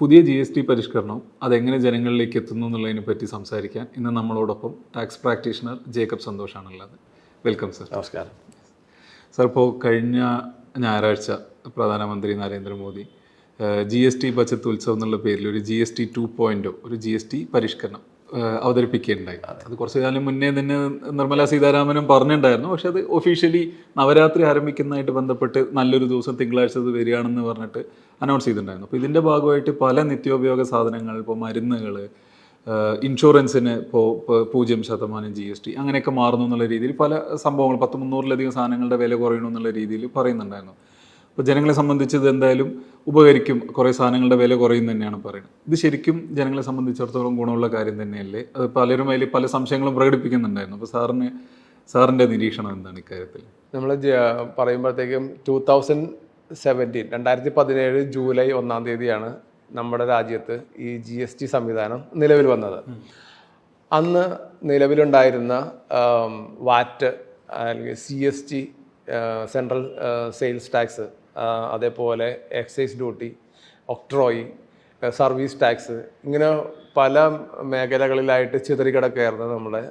പുതിയ G S T പരിഷ്കരണം അതെങ്ങനെ ജനങ്ങളിലേക്ക് എത്തുന്നു എന്നുള്ളതിനെ പറ്റി സംസാരിക്കാൻ ഇന്ന് നമ്മളോടൊപ്പം ടാക്സ് പ്രാക്ടീഷണർ ജേക്കബ് സന്തോഷാണുള്ളത്. വെൽക്കം സർ നമസ്കാരം. സർ ഇപ്പോൾ കഴിഞ്ഞ ഞായറാഴ്ച പ്രധാനമന്ത്രി Narendra Modi G S T budget ഉത്സവം എന്നുള്ള പേരിൽ ഒരു ജി എസ് ടി ടു പോയിന്റോ ഒരു ജി എസ് ടി പരിഷ്കരണം അവതരിപ്പിക്കുകയുണ്ടായി. അത് കുറച്ച് കാലം മുന്നേ തന്നെ നിർമ്മല സീതാരാമനും പറഞ്ഞിട്ടുണ്ടായിരുന്നു. പക്ഷെ അത് ഒഫീഷ്യലി നവരാത്രി ആരംഭിക്കുന്നതായിട്ട് ബന്ധപ്പെട്ട് നല്ലൊരു ദിവസം തിങ്കളാഴ്ച അത് വരികയാണെന്ന് പറഞ്ഞിട്ട് അനൗൺസ് ചെയ്തിട്ടുണ്ടായിരുന്നു. അപ്പോൾ ഇതിന്റെ ഭാഗമായിട്ട് പല നിത്യോപയോഗ സാധനങ്ങൾ ഇപ്പോൾ മരുന്നുകൾ ഇൻഷുറൻസിന് ഇപ്പോൾ പൂജ്യം ശതമാനം ജി എസ് ടി അങ്ങനെയൊക്കെ മാറുന്നു എന്നുള്ള രീതിയിൽ പല സംഭവങ്ങൾ പത്ത് മുന്നൂറിലധികം സാധനങ്ങളുടെ വില കുറയണമെന്നുള്ള രീതിയിൽ പറയുന്നുണ്ടായിരുന്നു. അപ്പോൾ ജനങ്ങളെ സംബന്ധിച്ച് ഇത് എന്തായാലും ഉപകരിക്കും. കുറേ സാധനങ്ങളുടെ വില കുറയും തന്നെയാണ് പറയുന്നത്. ഇത് ശരിക്കും ജനങ്ങളെ സംബന്ധിച്ചിടത്തോളം ഗുണമുള്ള കാര്യം തന്നെയല്ലേ? അത് പലരും അതിൽ പല സംശയങ്ങളും പ്രകടിപ്പിക്കുന്നുണ്ടായിരുന്നു. അപ്പോൾ സാറിന് സാറിന്റെ നിരീക്ഷണം എന്താണ് ഇക്കാര്യത്തിൽ? നമ്മൾ പറയുമ്പോഴത്തേക്കും ടൂ തൗസൻഡ് സെവന്റീൻ രണ്ടായിരത്തി പതിനേഴ് ജൂലൈ ഒന്നാം തീയതിയാണ് നമ്മുടെ രാജ്യത്ത് ഈ ജി എസ് ടി സംവിധാനം നിലവിൽ വന്നത്. അന്ന് നിലവിലുണ്ടായിരുന്ന വാറ്റ് അല്ലെങ്കിൽ C S T central sales tax അതേപോലെ excise duty octroi service tax ഇങ്ങനെ പല മേഖലകളിലായിട്ട് ചിതറിക്കിടക്കുകയായിരുന്നു നമ്മുടെ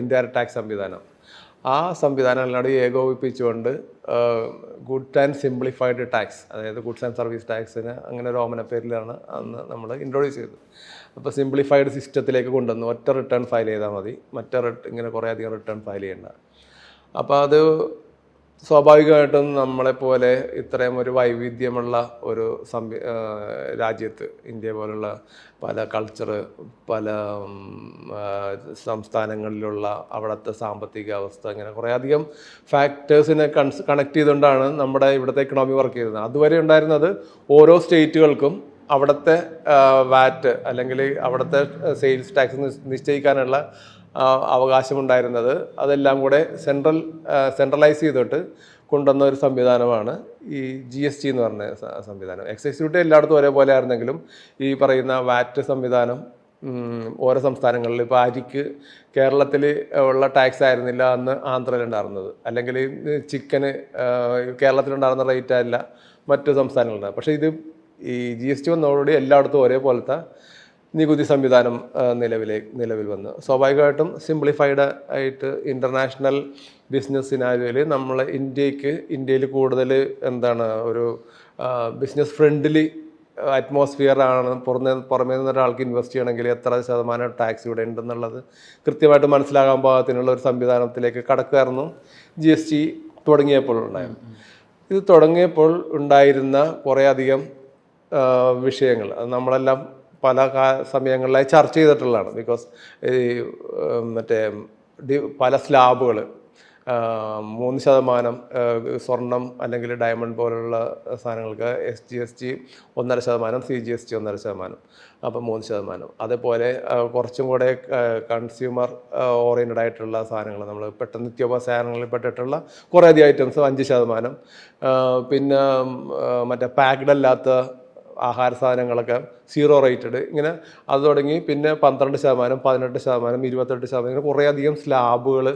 ഇൻഡയറക്ട് ടാക്സ് സംവിധാനം. ആ സംവിധാനം എല്ലാവരും ഏകോപിപ്പിച്ചുകൊണ്ട് ഗുഡ് ആൻഡ് സിംപ്ലിഫൈഡ് ടാക്സ് അതായത് ഗുഡ്സ് ആൻഡ് സർവീസ് ടാക്സിന് അങ്ങനെ ഒരു ഓമന പേരിലാണ് അന്ന് നമ്മൾ ഇൻട്രൊഡ്യൂസ് ചെയ്തത്. അപ്പോൾ സിംപ്ലിഫൈഡ് സിസ്റ്റത്തിലേക്ക് കൊണ്ടുവന്നു ഒറ്റ റിട്ടേൺ ഫയൽ ചെയ്താൽ മതി. മറ്റേ റിട്ട് ഇങ്ങനെ കുറേ അധികം റിട്ടേൺ ഫയൽ ചെയ്യേണ്ട. അപ്പോൾ അത് സ്വാഭാവികമായിട്ടും നമ്മളെപ്പോലെ ഇത്രയും ഒരു വൈവിധ്യമുള്ള ഒരു സംവി രാജ്യത്ത് ഇന്ത്യ പോലുള്ള പല കൾച്ചർ പല സംസ്ഥാനങ്ങളിലുള്ള അവിടുത്തെ സാമ്പത്തിക അവസ്ഥ ഇങ്ങനെ കുറേ അധികം ഫാക്ടേഴ്സിനെ കൺസ് കണക്ട് ചെയ്തുകൊണ്ടാണ് നമ്മുടെ ഇവിടുത്തെ ഇക്കണോമി വർക്ക് ചെയ്തത് അതുവരെ ഉണ്ടായിരുന്നത് ഓരോ സ്റ്റേറ്റുകൾക്കും അവിടുത്തെ വാറ്റ് അല്ലെങ്കിൽ അവിടുത്തെ സെയിൽസ് ടാക്സ് നിശ്ചയിക്കാനുള്ള അവകാശമുണ്ടായിരുന്നത്. അതെല്ലാം കൂടെ സെൻട്രൽ സെൻട്രലൈസ് ചെയ്തിട്ട് കൊണ്ടുവന്ന ഒരു സംവിധാനമാണ് ഈ ജി എസ് ടി എന്ന് പറഞ്ഞ സംവിധാനം. എക്സൈസ് ഡ്യൂട്ടി എല്ലായിടത്തും ഒരേപോലെ ആയിരുന്നെങ്കിലും ഈ പറയുന്ന വാറ്റ് സംവിധാനം ഓരോ സംസ്ഥാനങ്ങളിൽ ഇപ്പോൾ അരിക്ക് കേരളത്തിൽ ഉള്ള ടാക്സ് ആയിരുന്നില്ല അന്ന് ആന്ധ്രയിലുണ്ടായിരുന്നത് അല്ലെങ്കിൽ ചിക്കന് കേരളത്തിലുണ്ടായിരുന്ന റേറ്റ് അല്ല മറ്റു സംസ്ഥാനങ്ങളുണ്ട് പക്ഷേ ഇത് ഈ ജി എസ് ടി വന്നതോടുകൂടി എല്ലായിടത്തും ഒരേപോലത്തെ നികുതി സംവിധാനം നിലവിലെ നിലവിൽ വന്നു. സ്വാഭാവികമായിട്ടും സിംപ്ലിഫൈഡ് ആയിട്ട് ഇന്റർനാഷണൽ ബിസിനസ് നമ്മൾ ഇന്ത്യയ്ക്ക് ഇന്ത്യയിൽ കൂടുതൽ എന്താണ് ഒരു ബിസിനസ് ഫ്രണ്ട്ലി അറ്റ്മോസ്ഫിയർ ആണ്. പുറമേ പുറമേ നിന്ന് ഒരാൾക്ക് ഇൻവെസ്റ്റ് ചെയ്യണമെങ്കിൽ എത്ര ശതമാനം ടാക്സ് ഇവിടെ ഉണ്ടെന്നുള്ളത് കൃത്യമായിട്ട് മനസ്സിലാകാൻ പാകത്തിനുള്ള ഒരു സംവിധാനത്തിലേക്ക് കടക്കുമായിരുന്നു ജി എസ് ടി തുടങ്ങിയപ്പോൾ ഉണ്ടായിരുന്നു ഇത് തുടങ്ങിയപ്പോൾ ഉണ്ടായിരുന്ന കുറേയധികം വിഷയങ്ങൾ. നമ്മളെല്ലാം പല സമയങ്ങളിലായി ചർച്ച ചെയ്തിട്ടുള്ളതാണ്. ബിക്കോസ് ഈ മറ്റേ പല സ്ലാബുകൾ മൂന്ന് ശതമാനം സ്വർണം അല്ലെങ്കിൽ ഡയമണ്ട് പോലുള്ള സാധനങ്ങൾക്ക് എസ് ജി എസ് ടി ഒന്നര ശതമാനം സി ജി എസ് ടി ഒന്നര ശതമാനം അപ്പം മൂന്ന് ശതമാനം. അതേപോലെ കുറച്ചും കൂടെ കൺസ്യൂമർ ഓറിയന്റഡ് ആയിട്ടുള്ള സാധനങ്ങൾ നമ്മൾ പെട്ടെന്ന് നിത്യോപ സാധനങ്ങളിൽ പെട്ടിട്ടുള്ള കുറേ അധികം ഐറ്റംസ് അഞ്ച് ശതമാനം. പിന്നെ മറ്റേ പാക്ഡ് അല്ലാത്ത ആഹാര സാധനങ്ങളൊക്കെ സീറോ റേറ്റഡ്. ഇങ്ങനെ അത് തുടങ്ങി പിന്നെ പന്ത്രണ്ട് ശതമാനം പതിനെട്ട് ശതമാനം ഇരുപത്തെട്ട് ശതമാനം ഇങ്ങനെ കുറേയധികം സ്ലാബുകൾ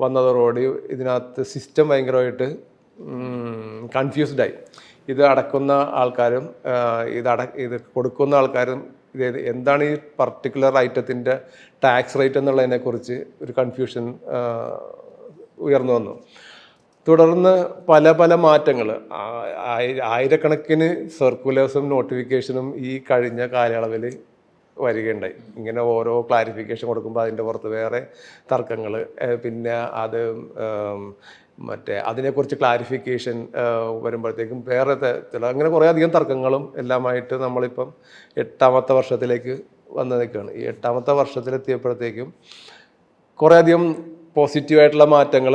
വന്നതോടുകൂടി ഇതിനകത്ത് സിസ്റ്റം ഭയങ്കരമായിട്ട് കൺഫ്യൂസ്ഡായി ഇത് അടക്കുന്ന ആൾക്കാരും ഇത് അട ഇത് കൊടുക്കുന്ന ആൾക്കാരും ഇത് എന്താണ് ഈ പർട്ടിക്കുലർ ഐറ്റത്തിന്റെ ടാക്സ് റേറ്റ് എന്നുള്ളതിനെക്കുറിച്ച് ഒരു കൺഫ്യൂഷൻ ഉയർന്നു വന്നു. തുടർന്ന് പല പല മാറ്റങ്ങൾ ആയിരക്കണക്കിന് സർക്കുലേഴ്സും നോട്ടിഫിക്കേഷനും ഈ കഴിഞ്ഞ കാലയളവിൽ വരികയുണ്ടായി. ഇങ്ങനെ ഓരോ ക്ലാരിഫിക്കേഷൻ കൊടുക്കുമ്പോൾ അതിന്റെ പുറത്ത് വേറെ തർക്കങ്ങൾ പിന്നെ അത് മറ്റേ അതിനെക്കുറിച്ച് ക്ലാരിഫിക്കേഷൻ വരുമ്പോഴത്തേക്കും വേറെ ചില അങ്ങനെ കുറേ അധികം തർക്കങ്ങളും എല്ലാമായിട്ട് നമ്മളിപ്പം എട്ടാമത്തെ വർഷത്തിലേക്ക് വന്ന് നിൽക്കുകയാണ്. ഈ എട്ടാമത്തെ വർഷത്തിലെത്തിയപ്പോഴത്തേക്കും കുറേ അധികം പോസിറ്റീവായിട്ടുള്ള മാറ്റങ്ങൾ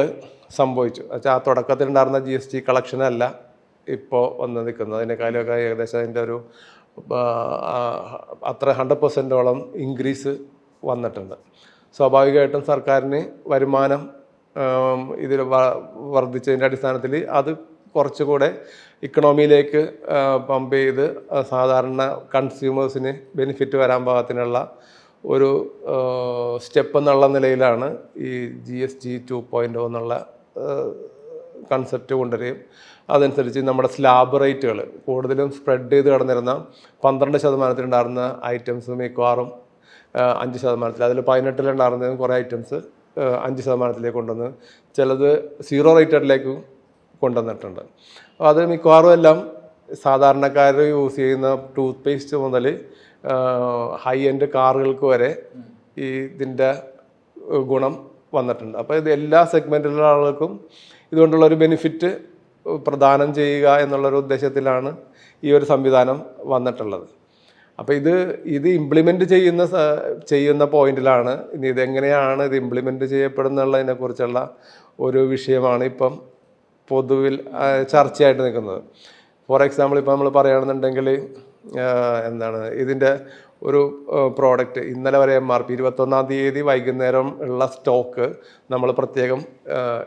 സംഭവിച്ചു. വെച്ചാൽ ആ തുടക്കത്തിലുണ്ടായിരുന്ന ജി എസ് ടി കളക്ഷനല്ല ഇപ്പോൾ വന്ന് നിൽക്കുന്നത്. അതിനേക്കാളൊക്കെ ഏകദേശം അതിന്റെ ഒരു അത്ര ഹൺഡ്രഡ് പെർസെന്റോളം ഇൻക്രീസ് വന്നിട്ടുണ്ട്. സ്വാഭാവികമായിട്ടും സർക്കാരിന് വരുമാനം ഇതിൽ വർദ്ധിച്ചതിന്റെ അടിസ്ഥാനത്തിൽ അത് കുറച്ചുകൂടെ ഇക്കണോമിയിലേക്ക് പമ്പ് ചെയ്ത് സാധാരണ കൺസ്യൂമേഴ്സിന് ബെനിഫിറ്റ് വരാൻ പാകത്തിനുള്ള ഒരു സ്റ്റെപ്പ് എന്നുള്ള നിലയിലാണ് ഈ G S T two point എന്നുള്ള കൺസെപ്റ്റ് കൊണ്ടുവരികയും അതനുസരിച്ച് നമ്മുടെ സ്ലാബ് റേറ്റുകൾ കൂടുതലും സ്പ്രെഡ് ചെയ്ത് കിടന്നിരുന്ന പന്ത്രണ്ട് ശതമാനത്തിലുണ്ടായിരുന്ന ഐറ്റംസ് മിക്കവാറും അഞ്ച് ശതമാനത്തിൽ അതിൽ പതിനെട്ടിലുണ്ടായിരുന്നതും കുറേ ഐറ്റംസ് അഞ്ച് ശതമാനത്തിലേക്ക് കൊണ്ടുവന്ന് ചിലത് സീറോ റേറ്റഡിലേക്ക് കൊണ്ടുവന്നിട്ടുണ്ട്. അത് മിക്കവാറും എല്ലാം സാധാരണക്കാർ യൂസ് ചെയ്യുന്ന ടൂത്ത് പേസ്റ്റ് മുതൽ ഹൈ എൻഡ് കാറുകൾക്ക് വരെ ഈ ഇതിന്റെ ഗുണം വന്നിട്ടുണ്ട്. അപ്പോൾ ഇത് എല്ലാ സെഗ്മെന്റിലുള്ള ആളുകൾക്കും ഇതുകൊണ്ടുള്ള ഒരു ബെനിഫിറ്റ് പ്രദാനം ചെയ്യുക എന്നുള്ളൊരു ഉദ്ദേശത്തിലാണ് ഈ ഒരു സംവിധാനം വന്നിട്ടുള്ളത്. അപ്പോൾ ഇത് ഇത് ഇംപ്ലിമെന്റ് ചെയ്യുന്ന ചെയ്യുന്ന പോയിന്റിലാണ് ഇനി ഇതെങ്ങനെയാണ് ഇത് ഇംപ്ലിമെന്റ് ചെയ്യപ്പെടുന്നുള്ളതിനെ കുറിച്ചുള്ള ഒരു വിഷയമാണ് ഇപ്പം പൊതുവിൽ ചർച്ചയായിട്ട് നിൽക്കുന്നത്. ഫോർ എക്സാമ്പിൾ ഇപ്പോൾ നമ്മൾ പറയുകയാണെന്നുണ്ടെങ്കിൽ എന്താണ് ഇതിന്റെ ഒരു പ്രോഡക്റ്റ് ഇന്നലെ വരെ എം ആർ പി ഇരുപത്തൊന്നാം തീയതി വൈകുന്നേരം ഉള്ള സ്റ്റോക്ക് നമ്മൾ പ്രത്യേകം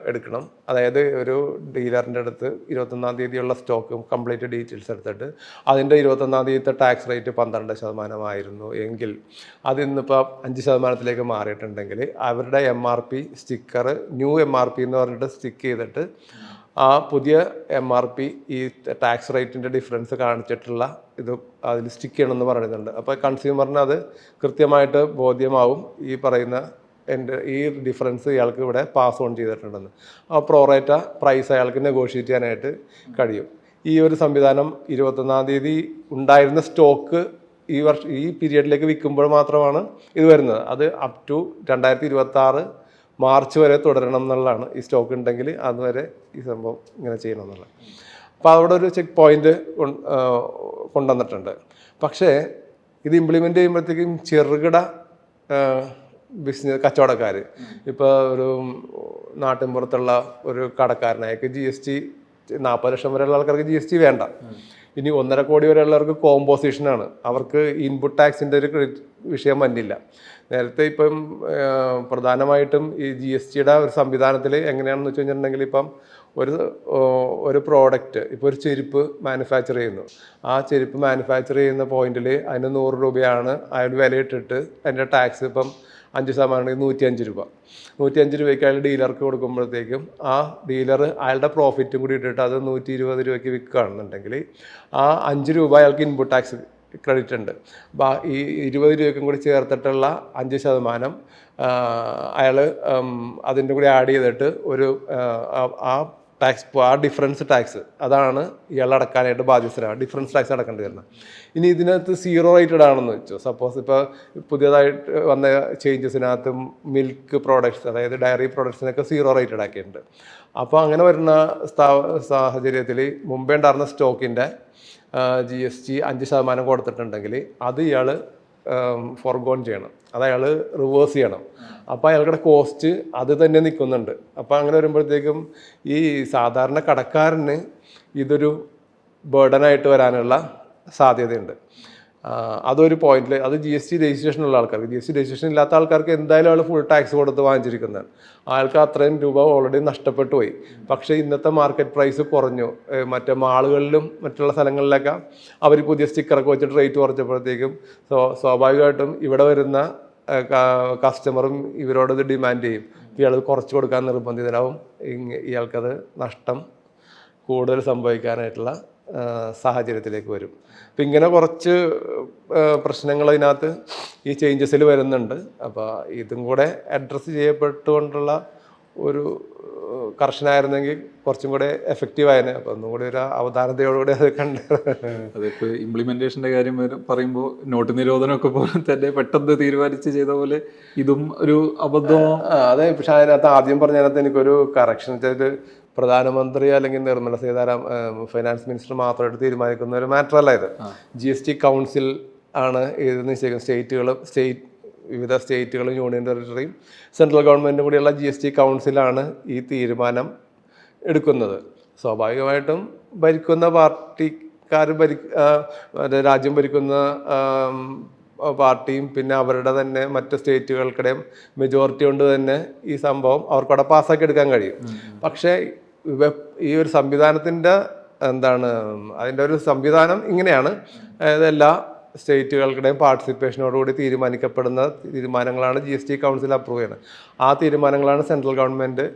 എടുക്കണം. അതായത് ഒരു ഡീലറിന്റെ അടുത്ത് ഇരുപത്തൊന്നാം തീയതിയുള്ള സ്റ്റോക്ക് കംപ്ലീറ്റ് ഡീറ്റെയിൽസ് എടുത്തിട്ട് അതിന്റെ ഇരുപത്തൊന്നാം തീയതിത്തെ ടാക്സ് റേറ്റ് പന്ത്രണ്ട് ശതമാനമായിരുന്നു എങ്കിൽ അതിന്നിപ്പോൾ അഞ്ച് ശതമാനത്തിലേക്ക് മാറിയിട്ടുണ്ടെങ്കിൽ അവരുടെ M R P sticker new M R P എന്ന് പറഞ്ഞിട്ട് സ്റ്റിക്ക് ചെയ്തിട്ട് ആ പുതിയ എം ആർ പി ഈ ടാക്സ് റേറ്റിന്റെ ഡിഫറൻസ് കാണിച്ചിട്ടുള്ള ഇത് അതിൽ സ്റ്റിക്ക് ചെയ്യണമെന്ന് പറയുന്നുണ്ട്. അപ്പോൾ കൺസ്യൂമറിന് അത് കൃത്യമായിട്ട് ബോധ്യമാവും ഈ പറയുന്ന എന്റെ ഈ ഡിഫറൻസ് ഇയാൾക്ക് ഇവിടെ പാസ് ഓൺ ചെയ്തിട്ടുണ്ടെന്ന്. ആ പ്രോറേറ്റ പ്രൈസ് അയാൾക്ക് നെഗോഷിയേറ്റ് ചെയ്യാനായിട്ട് കഴിയും. ഈ ഒരു സംവിധാനം ഇരുപത്തൊന്നാം തീയതി ഉണ്ടായിരുന്ന സ്റ്റോക്ക് ഈ വർഷം ഈ പീരിയഡിലേക്ക് വിൽക്കുമ്പോൾ മാത്രമാണ് ഇത് വരുന്നത്. അത് അപ് ടു രണ്ടായിരത്തി ഇരുപത്തി ആറ് മാർച്ച് വരെ തുടരണം എന്നുള്ളതാണ്. ഈ സ്റ്റോക്ക് ഉണ്ടെങ്കിൽ അതുവരെ ഈ സംഭവം ഇങ്ങനെ ചെയ്യണം എന്നുള്ളത്. അപ്പോൾ അവിടെ ഒരു ചെക്ക് പോയിന്റ് കൊണ്ടുവന്നിട്ടുണ്ട്. പക്ഷേ ഇത് ഇംപ്ലിമെന്റ് ചെയ്യുമ്പോഴത്തേക്കും ചെറുകിട ബിസിനസ് കച്ചവടക്കാർ ഇപ്പോൾ ഒരു നാട്ടിൻപുറത്തുള്ള ഒരു കടക്കാരനായക്ക് ജി എസ് ടി നാൽപ്പത് ലക്ഷം വരെയുള്ള ആൾക്കാർക്ക് ജി എസ് ടി വേണ്ട. ഇനി ഒന്നര കോടി വരെയുള്ളവർക്ക് കോമ്പോസിഷനാണ് അവർക്ക് ഇൻപുട്ട് ടാക്സിന്റെ ഒരു ക്രെഡിറ്റ് വിഷയം വന്നില്ല. നേരത്തെ ഇപ്പം പ്രധാനമായിട്ടും ഈ ജി എസ് ടിയുടെ ഒരു സംവിധാനത്തിൽ എങ്ങനെയാണെന്ന് വെച്ച് കഴിഞ്ഞിട്ടുണ്ടെങ്കിൽ ഇപ്പം ഒരു ഒരു പ്രോഡക്റ്റ് ഇപ്പോൾ ഒരു ചെരുപ്പ് മാനുഫാക്ചർ ചെയ്യുന്നു. ആ ചെരുപ്പ് മാനുഫാക്ചർ ചെയ്യുന്ന പോയിന്റിൽ അതിന് നൂറ് രൂപയാണ് അയാൾ വിലയിട്ടിട്ട് അതിന്റെ ടാക്സ് ഇപ്പം അഞ്ച് ശതമാനം നൂറ്റി അഞ്ച് രൂപ. നൂറ്റി അഞ്ച് രൂപയ്ക്ക് അയാൾ ഡീലർക്ക് കൊടുക്കുമ്പോഴത്തേക്കും ആ ഡീലർ അയാളുടെ പ്രോഫിറ്റും കൂടി ഇട്ടിട്ട് അത് നൂറ്റി ഇരുപത് രൂപയ്ക്ക് വിൽക്കുകയാണെന്നുണ്ടെങ്കിൽ ആ അഞ്ച് രൂപ അയാൾക്ക് ഇൻപുട്ട് ടാക്സ് ക്രെഡിറ്റ് ഉണ്ട്. ഈ ഇരുപത് രൂപയ്ക്കും കൂടി ചേർത്തിട്ടുള്ള അഞ്ച് ശതമാനം അയാൾ അതിന്റെ കൂടി ആഡ് ചെയ്തിട്ട് ഒരു ആ, ടാക്സ് ആ ഡിഫറൻസ് ടാക്സ് അതാണ് ഇയാൾ അടക്കാനായിട്ട് ബാധ്യസ്ഥരാണ് ഡിഫറൻസ് ടാക്സ് അടക്കേണ്ടി വരുന്നത് ഇനി ഇതിനകത്ത് സീറോ റേറ്റഡ് ആണെന്ന് വെച്ചു. സപ്പോസ് ഇപ്പോൾ പുതിയതായിട്ട് വന്ന ചേഞ്ചസിനകത്ത് മിൽക്ക് പ്രോഡക്ട്സ് അതായത് ഡയറി പ്രോഡക്ട്സിനൊക്കെ സീറോ റേറ്റഡ് ആക്കിയിട്ടുണ്ട്. അപ്പോൾ അങ്ങനെ വരുന്ന സാഹചര്യത്തിൽ മുമ്പേ ഉണ്ടായിരുന്ന സ്റ്റോക്കിന്റെ ജി എസ് ടി അഞ്ച് ശതമാനം കൊടുത്തിട്ടുണ്ടെങ്കിൽ അത് ഇയാൾ ഫോർഗോൺ ചെയ്യണം. അത് അയാൾ റിവേഴ്സ് ചെയ്യണം. അപ്പോൾ അയാളുടെ കോസ്റ്റ് അത് തന്നെ നിൽക്കുന്നുണ്ട് അപ്പോൾ അങ്ങനെ വരുമ്പോഴത്തേക്കും ഈ സാധാരണ കടക്കാരന് ഇതൊരു ബേർഡനായിട്ട് വരാനുള്ള സാധ്യതയുണ്ട്. അതൊരു പോയിന്റിൽ അത് ജി എസ് ടി രജിസ്ട്രേഷൻ ഉള്ള ആൾക്കാർക്ക് ജി എസ് ടി രജിസ്ട്രേഷൻ ഇല്ലാത്ത ആൾക്കാർക്ക് എന്തായാലും ആൾ ഫുൾ ടാക്സ് കൊടുത്ത് വാങ്ങിച്ചിരിക്കുന്നതാണ്. ആൾക്ക് അത്രയും രൂപ ഓൾറെഡി നഷ്ടപ്പെട്ടു പോയി. പക്ഷേ ഇന്നത്തെ മാർക്കറ്റ് പ്രൈസ് കുറഞ്ഞു. മറ്റേ മാളുകളിലും മറ്റുള്ള സ്ഥലങ്ങളിലൊക്കെ അവർ പുതിയ സ്റ്റിക്കറൊക്കെ വെച്ചിട്ട് റേറ്റ് കുറച്ചപ്പോഴത്തേക്കും സോ സ്വാഭാവികമായിട്ടും ഇവിടെ വരുന്ന കസ്റ്റമറും ഇവരോട് ഇത് ഡിമാൻഡ് ചെയ്യും. ഇയാൾ കുറച്ച് കൊടുക്കാൻ നിർബന്ധിതരാവും. ഇങ്ങ- ഇയാൾക്കത് നഷ്ടം കൂടുതൽ സംഭവിക്കാനായിട്ടുള്ള സാഹചര്യത്തിലേക്ക് വരും. അപ്പം ഇങ്ങനെ കുറച്ച് പ്രശ്നങ്ങൾ അതിനകത്ത് ഈ ചേഞ്ചസിൽ വരുന്നുണ്ട്. അപ്പോൾ ഇതും കൂടെ അഡ്രസ്സ് ചെയ്യപ്പെട്ടുകൊണ്ടുള്ള ഒരു കർഷനായിരുന്നെങ്കിൽ കുറച്ചും കൂടെ എഫക്റ്റീവ് ആയതിനെ അപ്പം ഒന്നും കൂടി ഒരു അവധാനതയോടുകൂടി അത് കണ്ട് അതിപ്പോൾ ഇംപ്ലിമെന്റേഷന്റെ കാര്യം പറയുമ്പോൾ നോട്ട് നിരോധനമൊക്കെ പോലെ തന്നെ പെട്ടെന്ന് തീരുമാനിച്ച് ചെയ്ത പോലെ ഇതും ഒരു അബദ്ധമോ? അതെ പക്ഷേ അതിനകത്ത് ആദ്യം പറഞ്ഞതിനകത്ത് എനിക്കൊരു കറക്ഷൻ വെച്ചാൽ പ്രധാനമന്ത്രി അല്ലെങ്കിൽ നിർമ്മല സീതാരാം ഫൈനാൻസ് മിനിസ്റ്റർ മാത്രമായിട്ട് തീരുമാനിക്കുന്ന ഒരു മാറ്റർ അല്ല ഇത് ജി എസ് ടി കൗൺസിൽ ആണ് ഇത് നിശ്ചയിക്കുന്നത്. സ്റ്റേറ്റുകളും സ്റ്റേറ്റ് വിവിധ സ്റ്റേറ്റുകളും യൂണിയൻ ടെറിട്ടറിയും സെൻട്രൽ ഗവൺമെന്റും കൂടിയുള്ള ജി എസ് ടി കൗൺസിലാണ് ഈ തീരുമാനം എടുക്കുന്നത്. സ്വാഭാവികമായിട്ടും ഭരിക്കുന്ന പാർട്ടിക്കാർ ഭരി രാജ്യം ഭരിക്കുന്ന പാർട്ടിയും പിന്നെ അവരുടെ തന്നെ മറ്റ് സ്റ്റേറ്റുകൾക്കിടെയും മെജോറിറ്റി കൊണ്ട് തന്നെ ഈ സംഭവം അവർക്കവിടെ പാസ്സാക്കി എടുക്കാൻ കഴിയും. പക്ഷേ ഇവ- ഈ ഒരു സംവിധാനത്തിന്റെ എന്താണ് അതിന്റെ ഒരു സംവിധാനം ഇങ്ങനെയാണ്. അതായത് എല്ലാ സ്റ്റേറ്റുകളുടെയും പാർട്ടിസിപ്പേഷനോടുകൂടി തീരുമാനിക്കപ്പെടുന്ന തീരുമാനങ്ങളാണ് G S T council approve ചെയ്യുന്നത്. ആ തീരുമാനങ്ങളാണ് സെൻട്രൽ ഗവൺമെന്റ്